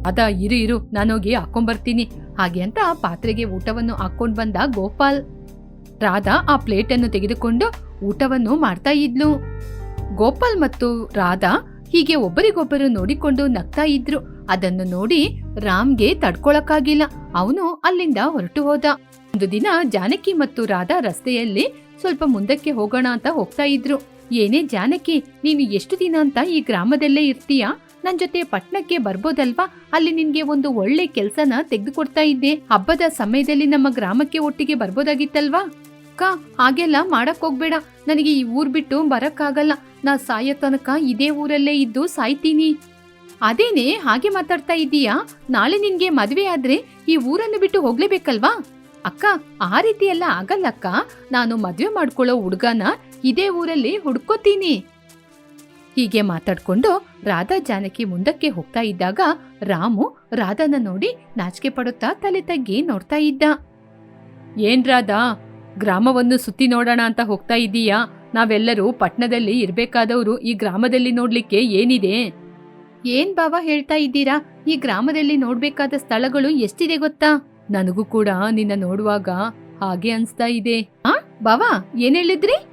ಅದ, ಇರು ಇರು ನಾನೋಗಿ ಹಾಕೊಂಡ್ಬರ್ತೀನಿ ಹಾಗೆ ಅಂತ ಪಾತ್ರೆಗೆ ಊಟವನ್ನು ಹಾಕೊಂಡ್ ಬಂದ ಗೋಪಾಲ್. ರಾಧಾ ಆ ಪ್ಲೇಟನ್ನು ತೆಗೆದುಕೊಂಡು ಊಟವನ್ನು ಮಾಡ್ತಾ ಇದ್ಲು. ಗೋಪಾಲ್ ಮತ್ತು ರಾಧಾ ಹೀಗೆ ಒಬ್ಬರಿಗೊಬ್ಬರು ನೋಡಿಕೊಂಡು ನಗ್ತಾ ಇದ್ರು. ಅದನ್ನು ನೋಡಿ ರಾಮ್ಗೆ ತಡ್ಕೊಳಕ್ಕಾಗಿಲ್ಲ. ಅವನು ಅಲ್ಲಿಂದ ಹೊರಟು ಹೋದ. ಒಂದು ದಿನ ಜಾನಕಿ ಮತ್ತು ರಾಧಾ ರಸ್ತೆಯಲ್ಲಿ ಸ್ವಲ್ಪ ಮುಂದಕ್ಕೆ ಹೋಗೋಣ ಅಂತ ಹೋಗ್ತಾ ಇದ್ರು. ಏನೇ ಜಾನಕಿ, ನೀನು ಎಷ್ಟು ದಿನ ಅಂತ ಈ ಗ್ರಾಮದಲ್ಲೇ ಇರ್ತೀಯಾ? ನನ್ ಜೊತೆ ಪಟ್ಟಣಕ್ಕೆ ಬರ್ಬೋದಲ್ವಾ? ಅಲ್ಲಿ ನಿನ್ಗೆ ಒಂದು ಒಳ್ಳೆ ಕೆಲ್ಸನ ತೆಗೆದುಕೊಡ್ತಾ ಇದ್ದೆ. ಹಬ್ಬದ ಸಮಯದಲ್ಲಿ ನಮ್ಮ ಗ್ರಾಮಕ್ಕೆ ಒಟ್ಟಿಗೆ ಬರ್ಬೋದಾಗಿತ್ತಲ್ವಾ? ಅಕ್ಕ, ಹಾಗೆಲ್ಲ ಮಾಡಕ್ ಹೋಗ್ಬೇಡ. ನನಗೆ ಈ ಊರ್ ಬಿಟ್ಟು ಬರಕ್ಕಾಗಲ್ಲ. ನಾ ಸಾಯೋ ತನಕ ಇದೇ ಊರಲ್ಲೇ ಇದ್ದು ಸಾಯ್ತೀನಿ. ಅದೇನೇ, ಹಾಗೆ ಮಾತಾಡ್ತಾ ಇದ್ದೀಯಾ? ನಾಳೆ ನಿನ್ಗೆ ಮದ್ವೆ ಆದ್ರೆ ಈ ಊರನ್ನು ಬಿಟ್ಟು ಹೋಗ್ಲೇಬೇಕಲ್ವಾ? ಅಕ್ಕ, ಆ ರೀತಿ ಎಲ್ಲ ಆಗಲ್ಲಕ್ಕ ನಾನು ಮದ್ವೆ ಮಾಡ್ಕೊಳ್ಳೋ ಹುಡ್ಗನ ಇದೇ ಊರಲ್ಲಿ ಹುಡ್ಕೋತೀನಿ. ಹೀಗೆ ಮಾತಾಡ್ಕೊಂಡು ರಾಧಾ ಜಾನಕಿ ಮುಂದಕ್ಕೆ ಹೋಗ್ತಾ ಇದ್ದಾಗ ರಾಮು ರಾಧಾನ ನೋಡಿ ನಾಚಿಕೆ ಪಡುತ್ತಾ ತಲೆ ತಗ್ಗಿ ನೋಡ್ತಾ ಇದ್ದ. ಏನ್ ರಾಧಾ? ಗ್ರಾಮವನ್ನು ಸುತ್ತಿ ನೋಡೋಣ ಅಂತ ಹೋಗ್ತಾ ಇದ್ದೀಯಾ ನಾವೆಲ್ಲರೂ ಪಟ್ಟಣದಲ್ಲಿ ಇರಬೇಕಾದವರು ಈ ಗ್ರಾಮದಲ್ಲಿ ನೋಡ್ಲಿಕ್ಕೆ ಏನಿದೆ? ಏನ್ ಬಾವ ಹೇಳ್ತಾ ಇದ್ದೀರಾ? ಈ ಗ್ರಾಮದಲ್ಲಿ ನೋಡ್ಬೇಕಾದ ಸ್ಥಳಗಳು ಎಷ್ಟಿದೆ ಗೊತ್ತಾ? ನನಗೂ ಕೂಡ ನಿನ್ನ ನೋಡುವಾಗ ಹಾಗೆ ಅನ್ಸ್ತಾ ಇದೆ. ಆ ಬಾವ ಏನ್ ಹೇಳಿದ್ರಿ?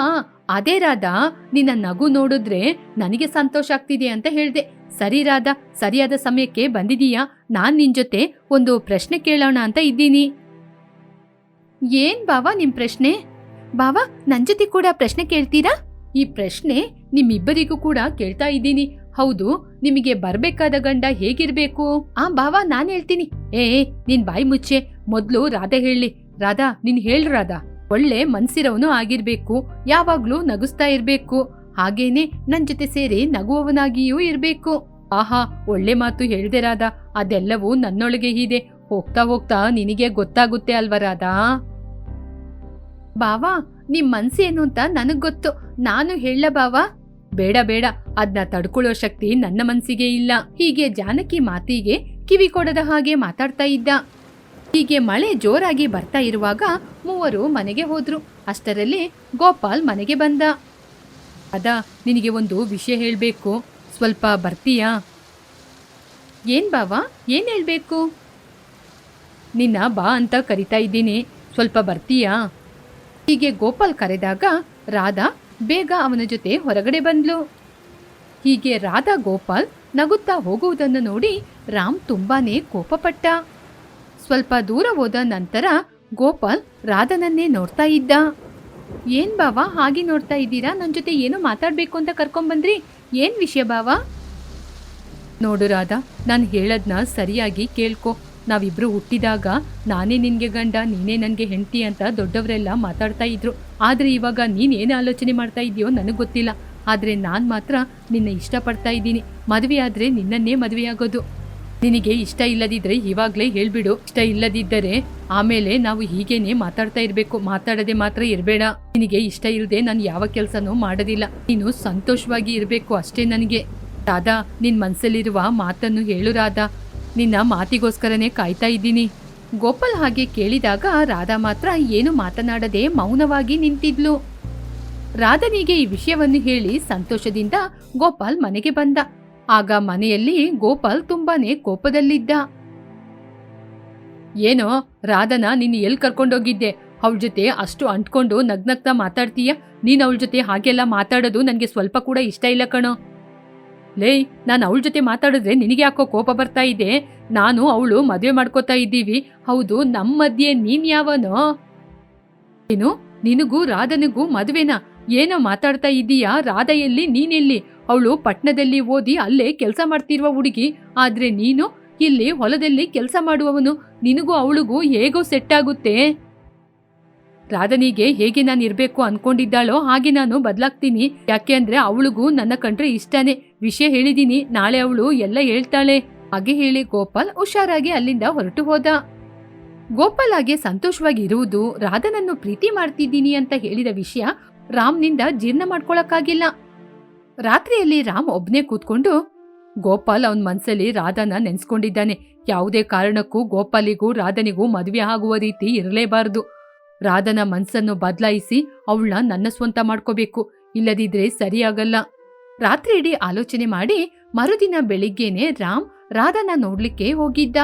ಆ ಅದೇ ರಾಧಾ ನಿನ್ನ ನಗು ನೋಡಿದ್ರೆ ನನಗೆ ಸಂತೋಷ ಆಗ್ತಿದೆ ಅಂತ ಹೇಳ್ದೆ. ಸರಿ ರಾಧಾ ಸರಿಯಾದ ಸಮಯಕ್ಕೆ ಬಂದಿದೀಯಾ? ನಾನ್ ನಿನ್ ಜೊತೆ ಒಂದು ಪ್ರಶ್ನೆ ಕೇಳೋಣ ಅಂತ ಇದ್ದೀನಿ. ಏನ್ ಬಾವ ನಿಮ್ ಪ್ರಶ್ನೆ? ಬಾವ, ನನ್ ಜೊತೆ ಕೂಡ ಪ್ರಶ್ನೆ ಕೇಳ್ತೀರಾ? ಈ ಪ್ರಶ್ನೆ ನಿಮ್ಮಿಬ್ಬರಿಗೂ ಕೂಡ ಕೇಳ್ತಾ ಇದ್ದೀನಿ. ಹೌದು, ನಿಮಗೆ ಬರ್ಬೇಕಾದ ಗಂಡ ಹೇಗಿರ್ಬೇಕು? ಆ, ಬಾವ, ನಾನ್ ಹೇಳ್ತೀನಿ. ಏ ನಿನ್ ಬಾಯಿ ಮುಚ್ಚೆ. ಮೊದ್ಲು ರಾಧಾ ಹೇಳಿ. ರಾಧಾ, ನೀನ್ ಹೇಳ್ ರಾಧಾ. ಒಳ್ಳೆ ಮನ್ಸಿರವನು ಆಗಿರ್ಬೇಕು. ಯಾವಾಗ್ಲೂ ನಗುಸ್ತಾ ಇರ್ಬೇಕು. ಹಾಗೇನೆ ನನ್ ಜೊತೆ ಸೇರಿ ನಗುವವನಾಗಿಯೂ ಇರ್ಬೇಕು. ಆಹಾ, ಒಳ್ಳೆ ಮಾತು ಹೇಳ್ದೆ ರಾಧಾ. ಅದೆಲ್ಲವೂ ನನ್ನೊಳಗೆ ಇದೆ ಹೋಗ್ತಾ ಹೋಗ್ತಾ ನಿನಗೆ ಗೊತ್ತಾಗುತ್ತೆ ಅಲ್ವಾ ರಾಧಾ? ಬಾವಾ ನಿಮ್ ಮನ್ಸೇನು ಅಂತ ನನಗ್ ಗೊತ್ತು. ನಾನು ಹೇಳ ಬಾವಾ ಬೇಡ ಬೇಡ. ಅದನ್ನ ತಡ್ಕೊಳ್ಳೋ ಶಕ್ತಿ ನನ್ನ ಮನ್ಸಿಗೆ ಇಲ್ಲ. ಹೀಗೆ ಜಾನಕಿ ಮಾತಿಗೆ ಕಿವಿ ಕೊಡದ ಹಾಗೆ ಮಾತಾಡ್ತಾ ಇದ್ದ. ಹೀಗೆ ಮಳೆ ಜೋರಾಗಿ ಬರ್ತಾ ಇರುವಾಗ ಮೂವರು ಮನೆಗೆ ಹೋದ್ರು. ಅಷ್ಟರಲ್ಲಿ ಗೋಪಾಲ್ ಮನೆಗೆ ಬಂದ. ಅದ ನಿನಗೆ ಒಂದು ವಿಷಯ ಹೇಳಬೇಕು. ಸ್ವಲ್ಪ ಬರ್ತೀಯಾ? ಏನ್ ಬಾವಾ ಏನ್ ಹೇಳ್ಬೇಕು? ನಿನ್ನ ಬಾ ಅಂತ ಕರಿತಾ ಇದ್ದೀನಿ. ಸ್ವಲ್ಪ ಬರ್ತೀಯಾ? ಹೀಗೆ ಗೋಪಾಲ್ ಕರೆದಾಗ ರಾಧಾ ಬೇಗ ಅವನ ಜೊತೆ ಹೊರಗಡೆ ಬಂದ್ಲು. ಹೀಗೆ ರಾಧಾ ಗೋಪಾಲ್ ನಗುತ್ತಾ ಹೋಗುವುದನ್ನು ನೋಡಿ ರಾಮ್ ತುಂಬಾನೇ ಕೋಪಪಟ್ಟ. ಸ್ವಲ್ಪ ದೂರ ಹೋದ ನಂತರ ಗೋಪಾಲ್ ರಾಧನನ್ನೇ ನೋಡ್ತಾ ಇದ್ದ. ಏನ್ ಬಾವ, ಹಾಗೆ ನೋಡ್ತಾ ಇದ್ದೀರಾ? ನನ್ನ ಜೊತೆ ಏನು ಮಾತಾಡಬೇಕು ಅಂತ ಕರ್ಕೊಂಬಂದ್ರಿ? ಏನ್ ವಿಷಯ ಬಾವ? ನೋಡು ರಾಧಾ, ನಾನು ಹೇಳದ್ನ ಸರಿಯಾಗಿ ಕೇಳ್ಕೊ. ನಾವಿಬ್ರು ಹುಟ್ಟಿದಾಗ ನಾನೇ ನಿನ್ಗೆ ಗಂಡ, ನೀನೇ ನನಗೆ ಹೆಂಡತಿ ಅಂತ ದೊಡ್ಡವರೆಲ್ಲ ಮಾತಾಡ್ತಾ ಇದ್ರು. ಆದ್ರೆ ಇವಾಗ ನೀನ್ ಏನು ಆಲೋಚನೆ ಮಾಡ್ತಾ ಇದೆಯೋ ನನಗೆ ಗೊತ್ತಿಲ್ಲ. ಆದ್ರೆ ನಾನ್ ಮಾತ್ರ ನಿನ್ನ ಇಷ್ಟಪಡ್ತಾ ಇದ್ದೀನಿ. ಮದುವೆ ಆದ್ರೆ ನಿನ್ನನ್ನೇ ಮದುವೆಯಾಗೋದು ನಿನಗೆ ಇಷ್ಟ ಇಲ್ಲದಿದ್ರೆ ಇವಾಗ್ಲೇ ಹೇಳ್ಬಿಡು. ಇಷ್ಟ ಇಲ್ಲದಿದ್ದರೆ ಆಮೇಲೆ ನಾವು ಹೀಗೇನೆ ಮಾತಾಡ್ತಾ ಇರ್ಬೇಕು. ಮಾತಾಡದೆ ಮಾತ್ರ ಇರಬೇಡ. ನಿನಗೆ ಇಷ್ಟ ಇಲ್ಲದೆ ನಾನು ಯಾವ ಕೆಲಸನೂ ಮಾಡೋದಿಲ್ಲ. ನೀನು ಸಂತೋಷವಾಗಿ ಇರಬೇಕು ಅಷ್ಟೇ ನನಗೆ. ರಾಧಾ, ನಿನ್ ಮನ್ಸಲ್ಲಿರುವ ಮಾತನ್ನು ಹೇಳು ರಾಧಾ. ನಿನ್ನ ಮಾತಿಗೋಸ್ಕರನೇ ಕಾಯ್ತಾ ಇದ್ದೀನಿ. ಗೋಪಾಲ್ ಹಾಗೆ ಕೇಳಿದಾಗ ರಾಧಾ ಮಾತ್ರ ಏನು ಮಾತನಾಡದೆ ಮೌನವಾಗಿ ನಿಂತಿದ್ಲು. ರಾಧನಿಗೆ ಈ ವಿಷಯವನ್ನು ಹೇಳಿ ಸಂತೋಷದಿಂದ ಗೋಪಾಲ್ ಮನೆಗೆ ಬಂದ. ಆಗ ಮನೆಯಲ್ಲಿ ಗೋಪಾಲ್ ತುಂಬಾನೇ ಕೋಪದಲ್ಲಿದ್ದ. ಏನೋ, ರಾಧನ ನಿನ್ನ ಎಲ್ಲಿ ಕರ್ಕೊಂಡೋಗಿದ್ದೆ? ಅವಳ ಜೊತೆ ಅಷ್ಟು ಅಂಟ್ಕೊಂಡು ನಗ್ನಗ್ತಾ ಮಾತಾಡ್ತೀಯ? ನೀನು ಅವಳ ಜೊತೆ ಹಾಗೆಲ್ಲ ಮಾತಾಡೋದು ನನಗೆ ಸ್ವಲ್ಪ ಕೂಡ ಇಷ್ಟ ಇಲ್ಲ ಕಣೋ. ಲೇಯ್, ನಾನು ಅವಳ ಜೊತೆ ಮಾತಾಡಿದ್ರೆ ನಿನಗೆ ಯಾಕೋ ಕೋಪ ಬರ್ತಾ ಇದೆ? ನಾನು ಅವಳು ಮದುವೆ ಮಾಡ್ಕೋತಾ ಇದ್ದೀವಿ. ಹೌದು ನಮ್ಮ ಮಧ್ಯೆ ನೀನ್ ಯಾವನೋ? ಏನು ನಿನಗೂ ರಾಧನಿಗೂ ಮದುವೆನಾ? ಏನೋ ಮಾತಾಡ್ತಾ ಇದ್ದೀಯಾ ರಾಧ ಎಲ್ಲಿ? ನೀನೆಲ್ಲಿ ಅವಳು ಪಟ್ಟಣದಲ್ಲಿ ಓದಿ ಅಲ್ಲೇ ಕೆಲಸ ಮಾಡ್ತಿರುವ ಹುಡುಗಿ. ಆದ್ರೆ ನೀನು ಇಲ್ಲಿ ಹೊಲದಲ್ಲಿ ಕೆಲಸ ಮಾಡುವವನು. ನಿನಗೂ ಅವಳಿಗೂ ಹೇಗೋ ಸೆಟ್ ಆಗುತ್ತೆ? ರಾಧನಿಗೆ ಹೇಗೆ ನಾನು ಇರಬೇಕು ಅನ್ಕೊಂಡಿದ್ದಾಳೋ ಹಾಗೆ ನಾನು ಬದಲಾಗ್ತೀನಿ. ಯಾಕೆ ಅಂದ್ರೆ ಅವಳಿಗೂ ನನ್ನ ಕಂಡ್ರೆ ಇಷ್ಟನೇ. ವಿಷಯ ಹೇಳಿದೀನಿ, ನಾಳೆ ಅವಳು ಎಲ್ಲ ಹೇಳ್ತಾಳೆ. ಹಾಗೆ ಹೇಳಿ ಗೋಪಾಲ್ ಹುಷಾರಾಗಿ ಅಲ್ಲಿಂದ ಹೊರಟು ಹೋದ. ಗೋಪಾಲ್ ಹಾಗೆ ಸಂತೋಷವಾಗಿ ಇರುವುದು ರಾಧನನ್ನು ಪ್ರೀತಿ ಮಾಡ್ತಿದ್ದೀನಿ ಅಂತ ಹೇಳಿದ ವಿಷಯ ರಾಮ್ನಿಂದ ಜೀರ್ಣ ಮಾಡ್ಕೊಳಕ್ಕಾಗಿಲ್ಲ. ರಾತ್ರಿಯಲ್ಲಿ ರಾಮ್ ಒಬ್ನೇ ಕೂತ್ಕೊಂಡು, ಗೋಪಾಲ್ ಅವನ ಮನಸ್ಸಲ್ಲಿ ರಾಧನ ನೆನೆಸ್ಕೊಂಡಿದ್ದಾನೆ. ಯಾವುದೇ ಕಾರಣಕ್ಕೂ ಗೋಪಾಲಿಗೂ ರಾಧನಿಗೂ ಮದುವೆ ಆಗುವ ರೀತಿ ಇರಲೇಬಾರದು. ರಾಧನ ಮನ್ಸನ್ನು ಬದಲಾಯಿಸಿ ಅವಳನ್ನ ನನ್ನ ಸ್ವಂತ ಮಾಡ್ಕೋಬೇಕು. ಇಲ್ಲದಿದ್ರೆ ಸರಿಯಾಗಲ್ಲ. ರಾತ್ರಿ ಇಡೀ ಆಲೋಚನೆ ಮಾಡಿ ಮರುದಿನ ಬೆಳಿಗ್ಗೆನೆ ರಾಮ್ ರಾಧನ ನೋಡ್ಲಿಕ್ಕೆ ಹೋಗಿದ್ದ.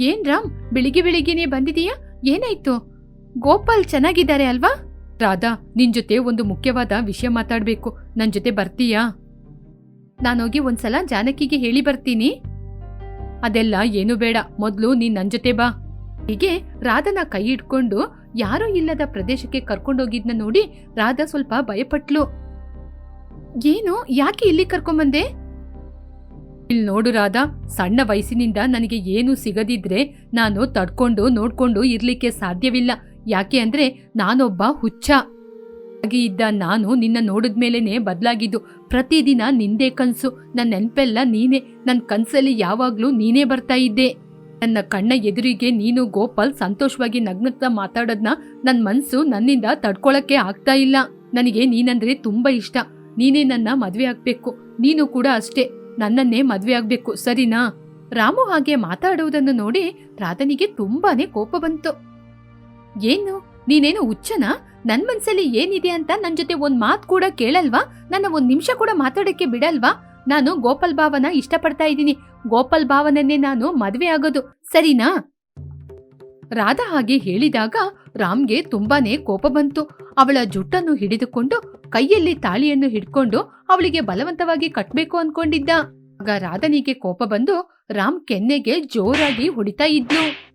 ಏನ್ ರಾಮ್, ಬೆಳಿಗ್ಗೆ ಬೆಳಿಗ್ಗೆನೆ ಬಂದಿದೀಯಾ? ಏನಾಯ್ತು? ಗೋಪಾಲ್ ಚೆನ್ನಾಗಿದ್ದಾರೆ ಅಲ್ವಾ? ರಾಧಾ, ನಿನ್ ಜೊತೆ ಒಂದು ಮುಖ್ಯವಾದ ವಿಷಯ ಮಾತಾಡ್ಬೇಕು. ನನ್ ಜೊತೆ ಬರ್ತೀಯಾ? ನಾನೋಗಿ ಒಂದ್ಸಲ ಜಾನಕಿಗೆ ಹೇಳಿ ಬರ್ತೀನಿ. ಅದೆಲ್ಲ ಏನು ಬೇಡ. ಮೊದ್ಲು ನೀನ್ ನನ್ ಜೊತೆ ಬಾ. ಹೀಗೆ ರಾಧನ ಕೈ ಇಟ್ಕೊಂಡು ಯಾರೂ ಇಲ್ಲದ ಪ್ರದೇಶಕ್ಕೆ ಕರ್ಕೊಂಡೋಗಿದ್ನ ನೋಡಿ ರಾಧಾ ಸ್ವಲ್ಪ ಭಯಪಟ್ಲು. ಏನು, ಯಾಕೆ ಇಲ್ಲಿ ಕರ್ಕೊಂಬಂದೆ? ಇಲ್ಲಿ ನೋಡು ರಾಧಾ, ಸಣ್ಣ ವಯಸ್ಸಿನಿಂದ ನನಗೆ ಏನು ಸಿಗದಿದ್ರೆ ನಾನು ತಡ್ಕೊಂಡು ನೋಡ್ಕೊಂಡು ಇರ್ಲಿಕ್ಕೆ ಸಾಧ್ಯವಿಲ್ಲ. ಯಾಕೆ ಅಂದ್ರೆ ನಾನೊಬ್ಬ ಹುಚ್ಚ. ಹಾಗೆ ಇದ್ದ ನಾನು ನಿನ್ನ ನೋಡಿದ್ಮೇಲೆನೆ ಬದಲಾಗಿದ್ದು, ಪ್ರತಿದಿನ ನಿಂದೇ ಕನಸು. ನನ್ನ ನೆನಪೆಲ್ಲ ನೀನೇ ನನ್ನ ಕನಸಲ್ಲಿ ಯಾವಾಗ್ಲೂ ನೀನೇ ಬರ್ತಾ ಇದ್ದೆ. ನನ್ನ ಕಣ್ಣ ಎದುರಿಗೆ ನೀನು ಗೋಪಾಲ್ ಸಂತೋಷವಾಗಿ ನಗ್ನಗ್ತಾ ಮಾತಾಡೋದ್ನ ನನ್ನ ಮನ್ಸು ನನ್ನಿಂದ ತಡ್ಕೊಳಕ್ಕೆ ಆಗ್ತಾ ಇಲ್ಲ. ನನಗೆ ನೀನಂದ್ರೆ ತುಂಬಾ ಇಷ್ಟ. ನೀನೇ ನನ್ನ ಮದ್ವೆ ಆಗ್ಬೇಕು. ನೀನು ಕೂಡ ಅಷ್ಟೇ. ನನ್ನನ್ನೇ ಮದ್ವೆ ಆಗ್ಬೇಕು, ಸರಿನಾ? ರಾಮು ಹಾಗೆ ಮಾತಾಡುವುದನ್ನು ನೋಡಿ ರಾಧನಿಗೆ ತುಂಬಾನೇ ಕೋಪ ಬಂತು. ಏನು? ನೀನೇನು ಹುಚ್ಚನಾ? ನನ್ ಮನ್ಸಲ್ಲಿ ಏನಿದೆ ಅಂತ ನನ್ ಜೊತೆ ಒಂದ್ ಮಾತು ಕೂಡ ಕೇಳಲ್ವಾ? ನನ್ನ ಒಂದ್ ನಿಮಿಷ ಕೂಡ ಮಾತಾಡಕ್ಕೆ ಬಿಡಲ್ವಾ? ನಾನು ಗೋಪಾಲ್ ಭಾವನ ಇಷ್ಟಪಡ್ತಾ ಇದ್ದೀನಿ. ಗೋಪಾಲ್ ಭಾವನನ್ನೇ ನಾನು ಮದುವೆ ಆಗೋದು, ಸರಿನಾ? ರಾಧಾ ಹಾಗೆ ಹೇಳಿದಾಗ ರಾಮ್ಗೆ ತುಂಬಾನೇ ಕೋಪ ಬಂತು. ಅವಳ ಜುಟ್ಟನ್ನು ಹಿಡಿದುಕೊಂಡು ಕೈಯಲ್ಲಿ ತಾಳಿಯನ್ನು ಹಿಡ್ಕೊಂಡು ಅವಳಿಗೆ ಬಲವಂತವಾಗಿ ಕಟ್ಬೇಕು ಅನ್ಕೊಂಡಿದ್ದ. ಆಗ ರಾಧನಿಗೆ ಕೋಪ ಬಂದು ರಾಮ್ ಕೆನ್ನೆಗೆ ಜೋರಾಗಿ ಹೊಡಿತಾ ಇದ್ಲು.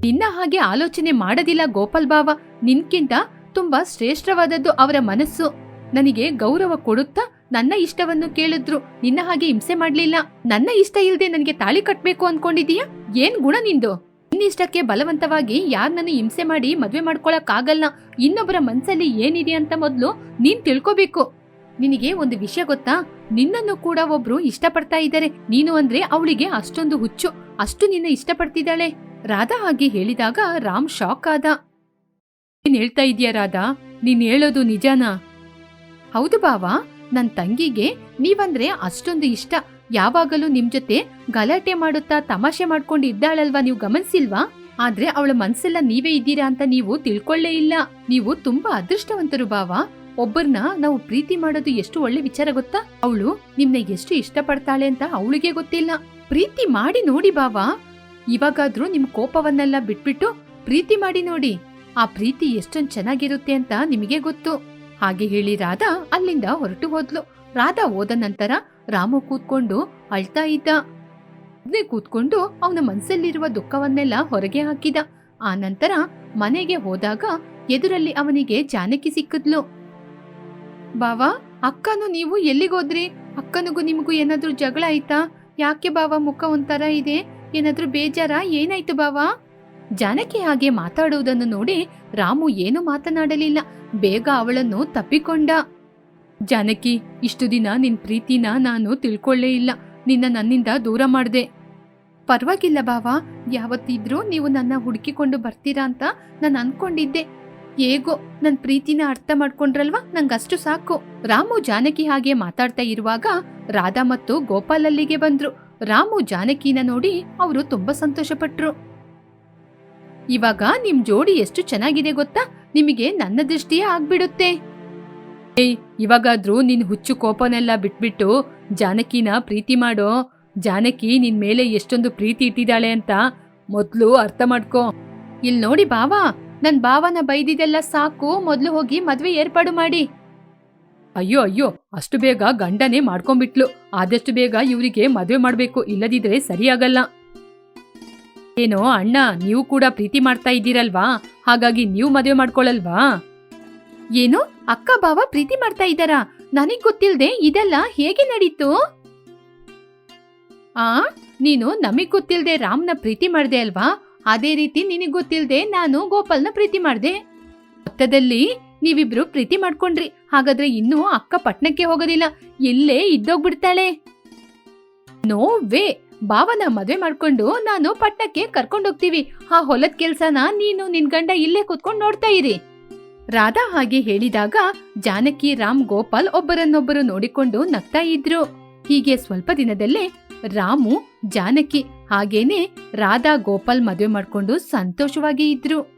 ನಿನ್ನ ಹಾಗೆ ಆಲೋಚನೆ ಮಾಡದಿಲ್ಲ ಗೋಪಾಲ್ ಬಾವ ನಿನ್ಕಿಂತ ತುಂಬಾ ಶ್ರೇಷ್ಠವಾದದ್ದು ಅವರ ಮನಸ್ಸು. ನನಗೆ ಗೌರವ ಕೊಡುತ್ತಾ ನನ್ನ ಇಷ್ಟವನ್ನು ಕೇಳಿದ್ರು. ನಿನ್ನ ಹಾಗೆ ಹಿಂಸೆ ಮಾಡ್ಲಿಲ್ಲ. ನನ್ನ ಇಷ್ಟ ಇಲ್ದೆ ನನಗೆ ತಾಳಿ ಕಟ್ಬೇಕು ಅನ್ಕೊಂಡಿದೀಯಾ ಏನ್ ಗುಣ ನಿಂದು? ನಿನ್ನಿಷ್ಟಕ್ಕೆ ಬಲವಂತವಾಗಿ ಯಾರನ್ನ ಹಿಂಸೆ ಮಾಡಿ ಮದ್ವೆ ಮಾಡ್ಕೊಳಕ್ ಆಗಲ್ಲ ಇನ್ನೊಬ್ಬರ ಮನ್ಸಲ್ಲಿ ಏನಿದೆ ಅಂತ ಮೊದ್ಲು ನೀನ್ ತಿಳ್ಕೊಬೇಕು. ನಿನಗೆ ಒಂದು ವಿಷಯ ಗೊತ್ತಾ? ನಿನ್ನನ್ನು ಕೂಡ ಒಬ್ರು ಇಷ್ಟಪಡ್ತಾ ಇದ್ದಾರೆ. ನೀನು ಅಂದ್ರೆ ಅವಳಿಗೆ ಅಷ್ಟೊಂದು ಹುಚ್ಚು. ಅಷ್ಟು ನಿನ್ನ ಇಷ್ಟಪಡ್ತಿದ್ದಾಳೆ. ರಾಧಾ ಹಾಗೆ ಹೇಳಿದಾಗ ರಾಮ್ ಶಾಕ್ ಆದ. ನೀನ್ ಹೇಳ್ತಾ ಇದೀಯ ರಾಧಾ? ನೀನ್ ಹೇಳೋದು ನಿಜಾನ? ಹೌದು ಬಾವಾ. ನನ್ ತಂಗಿಗೆ ನೀವಂದ್ರೆ ಅಷ್ಟೊಂದು ಇಷ್ಟ. ಯಾವಾಗಲೂ ನಿಮ್ ಜೊತೆ ಗಲಾಟೆ ಮಾಡುತ್ತಾ ತಮಾಷೆ ಮಾಡ್ಕೊಂಡು ಇದ್ದಾಳಲ್ವಾ ನೀವು ಗಮನಿಸಿಲ್ವಾ? ಆದ್ರೆ ಅವಳ ಮನ್ಸೆಲ್ಲ ನೀವೇ ಇದ್ದೀರಾ ಅಂತ ನೀವು ತಿಳ್ಕೊಳ್ಳೇ ಇಲ್ಲ. ನೀವು ತುಂಬಾ ಅದೃಷ್ಟವಂತರು ಬಾವಾ. ಒಬ್ಬರನ್ನ ನಾವು ಪ್ರೀತಿ ಮಾಡೋದು ಎಷ್ಟು ಒಳ್ಳೆ ವಿಚಾರ ಗೊತ್ತಾ? ಅವಳು ನಿಮ್ನ ಎಷ್ಟು ಇಷ್ಟಪಡ್ತಾಳೆ ಅಂತ ಅವಳಿಗೆ ಗೊತ್ತಿಲ್ಲ. ಪ್ರೀತಿ ಮಾಡಿ ನೋಡಿ ಬಾವಾ. ಇವಾಗಾದ್ರೂ ನಿಮ್ ಕೋಪವನ್ನೆಲ್ಲ ಬಿಟ್ಬಿಟ್ಟು ಪ್ರೀತಿ ಮಾಡಿ ನೋಡಿ. ಆ ಪ್ರೀತಿ ಎಷ್ಟೊಂದ್ ಚೆನ್ನಾಗಿರುತ್ತೆ ಅಂತ ನಿಮಗೆ ಗೊತ್ತು. ಹಾಗೆ ಹೇಳಿ ರಾಧಾ ಅಲ್ಲಿಂದ ಹೊರಟು ಹೋದ್ಲು. ರಾಧಾ ಹೋದ ನಂತರ ರಾಮು ಕೂತ್ಕೊಂಡು ಅಳ್ತಾ ಇದ್ದ. ಕೂತ್ಕೊಂಡು ಅವನ ಮನಸ್ಸಲ್ಲಿರುವ ದುಃಖವನ್ನೆಲ್ಲ ಹೊರಗೆ ಹಾಕಿದ. ಆ ನಂತರ ಮನೆಗೆ ಹೋದಾಗ ಎದುರಲ್ಲಿ ಅವನಿಗೆ ಜಾನಕಿ ಸಿಕ್ಕಿದ್ಲು. ಬಾವಾ, ಅಕ್ಕನು ನೀವು ಎಲ್ಲಿಗೋದ್ರಿ? ಅಕ್ಕನಿಗೂ ನಿಮಗೂ ಏನಾದ್ರೂ ಜಗಳ ಆಯ್ತಾ? ಯಾಕೆ ಬಾವ ಮುಖ ಒಂಥರ ಇದೆ? ಏನಾದ್ರೂ ಬೇಜಾರ? ಏನಾಯ್ತು ಬಾವಾ? ಜಾನಕಿ ಹಾಗೆ ಮಾತಾಡುವುದನ್ನು ನೋಡಿ ರಾಮು ಏನು ಮಾತನಾಡಲಿಲ್ಲ. ಬೇಗ ಅವಳನ್ನು ತಪ್ಪಿಕೊಂಡ. ಜಾನಕಿ, ಇಷ್ಟು ದಿನ ನಿನ್ ಪ್ರೀತಿನ ನಾನು ತಿಳ್ಕೊಳ್ಳೇ ಇಲ್ಲ. ನಿನ್ನ ನನ್ನಿಂದ ದೂರ ಮಾಡ್ದೆ. ಪರವಾಗಿಲ್ಲ ಬಾವ, ಯಾವತ್ತಿದ್ರೂ ನೀವು ನನ್ನ ಹುಡುಕಿಕೊಂಡು ಬರ್ತೀರಾ ಅಂತ ನಾನು ಅನ್ಕೊಂಡಿದ್ದೆ. ಹೇಗೋ ನನ್ನ ಪ್ರೀತಿನ ಅರ್ಥ ಮಾಡ್ಕೊಂಡ್ರಲ್ವಾ? ನಂಗಷ್ಟು ಸಾಕು. ರಾಮು ಜಾನಕಿ ಹಾಗೆ ಮಾತಾಡ್ತಾ ಇರುವಾಗ ರಾಧಾ ಮತ್ತು ಗೋಪಾಲ್ ಅಲ್ಲಿಗೆ ಬಂದ್ರು. ರಾಮು ಜಾನಕಿನ ನೋಡಿ ಅವರು ತುಂಬಾ ಸಂತೋಷಪಟ್ರು. ಇವಾಗ ನಿಮ್ ಜೋಡಿ ಎಷ್ಟು ಚೆನ್ನಾಗಿದೆ ಗೊತ್ತಾ? ನಿಮಗೆ ನನ್ನ ದೃಷ್ಟಿಯೇ ಆಗ್ಬಿಡುತ್ತೆ. ಏಯ್, ಇವಾಗಾದ್ರೂ ನಿನ್ ಹುಚ್ಚು ಕೋಪನೆಲ್ಲ ಬಿಟ್ಬಿಟ್ಟು ಜಾನಕಿನ ಪ್ರೀತಿ ಮಾಡೋ. ಜಾನಕಿ ನಿನ್ ಮೇಲೆ ಎಷ್ಟೊಂದು ಪ್ರೀತಿ ಇಟ್ಟಿದ್ದಾಳೆ ಅಂತ ಮೊದ್ಲು ಅರ್ಥ ಮಾಡ್ಕೋ. ಇಲ್ ನೋಡಿ ಬಾವಾ ನನ್ ಬಾವನ ಬೈದಿದೆಲ್ಲ ಸಾಕು. ಮೊದ್ಲು ಹೋಗಿ ಮದ್ವೆ ಏರ್ಪಾಡು ಮಾಡಿ. ಅಯ್ಯೋ ಅಯ್ಯೋ, ಅಷ್ಟು ಬೇಗ ಗಂಡನೇ ಮಾಡ್ಕೊಂಡ್ಬಿಟ್ಲು. ಆದಷ್ಟು ಬೇಗ ಇವರಿಗೆ ಮದ್ವೆ ಮಾಡ್ಬೇಕು. ಇಲ್ಲದಿದ್ರೆ ಸರಿಯಾಗಲ್ಲ. ಏನೋ ಅಣ್ಣ, ನೀವು ಕೂಡ ಪ್ರೀತಿ ಮಾಡ್ತಾ ಇದ್ದೀರಲ್ವಾ? ಹಾಗಾಗಿ ನೀವು ಮದುವೆ ಮಾಡ್ಕೊಳ್ಳಲ್ವಾ? ಏನು? ಅಕ್ಕ ಬಾವ ಪ್ರೀತಿ ಮಾಡ್ತಾ ಇದ್ದಾರಾ? ನನಗ್ ಗೊತ್ತಿಲ್ದೆ ಇದೆಲ್ಲ ಹೇಗೆ ನಡೀತು? ಆ? ನೀನು ನಮಗ್ ಗೊತ್ತಿಲ್ದೆ ರಾಮ್ನ ಪ್ರೀತಿ ಮಾಡ್ದೆ ಅಲ್ವಾ? ಅದೇ ರೀತಿ ನಿನಗ್ ಗೊತ್ತಿಲ್ದೆ ನಾನು ಗೋಪಾಲ್ನ ಪ್ರೀತಿ ಮಾಡ್ದೆ. ಮೊತ್ತದಲ್ಲಿ ನೀವಿಬ್ರು ಪ್ರೀತಿ ಮಾಡ್ಕೊಂಡ್ರಿ. ಹಾಗಾದ್ರೆ ಇನ್ನೂ ಅಕ್ಕ ಪಟ್ನಕ್ಕೆ ಹೋಗೋದಿಲ್ಲ. ಇಲ್ಲೇ ಇದ್ದೋಗ್ಬಿಡ್ತಾಳೆ. No way! ಭಾವನ ಮದ್ವೆ ಮಾಡ್ಕೊಂಡು ನಾನು ಪಟ್ಟಣಕ್ಕೆ ಕರ್ಕೊಂಡೋಗ್ತೀವಿ ಆ ಹೊಲದ ಕೆಲ್ಸನ ನೀನು ನಿನ್ ಗಂಡ ಇಲ್ಲೇ ಕೂತ್ಕೊಂಡು ನೋಡ್ತಾ ಇರಿ. ರಾಧಾ ಹಾಗೆ ಹೇಳಿದಾಗ ಜಾನಕಿ, ರಾಮ್, ಗೋಪಾಲ್ ಒಬ್ಬರನ್ನೊಬ್ಬರು ನೋಡಿಕೊಂಡು ನಗ್ತಾ ಇದ್ರು. ಹೀಗೆ ಸ್ವಲ್ಪ ದಿನದಲ್ಲೇ ರಾಮು, ಜಾನಕಿ ಹಾಗೇನೆ ರಾಧಾ, ಗೋಪಾಲ್ ಮದುವೆ ಮಾಡ್ಕೊಂಡು ಸಂತೋಷವಾಗಿ ಇದ್ರು.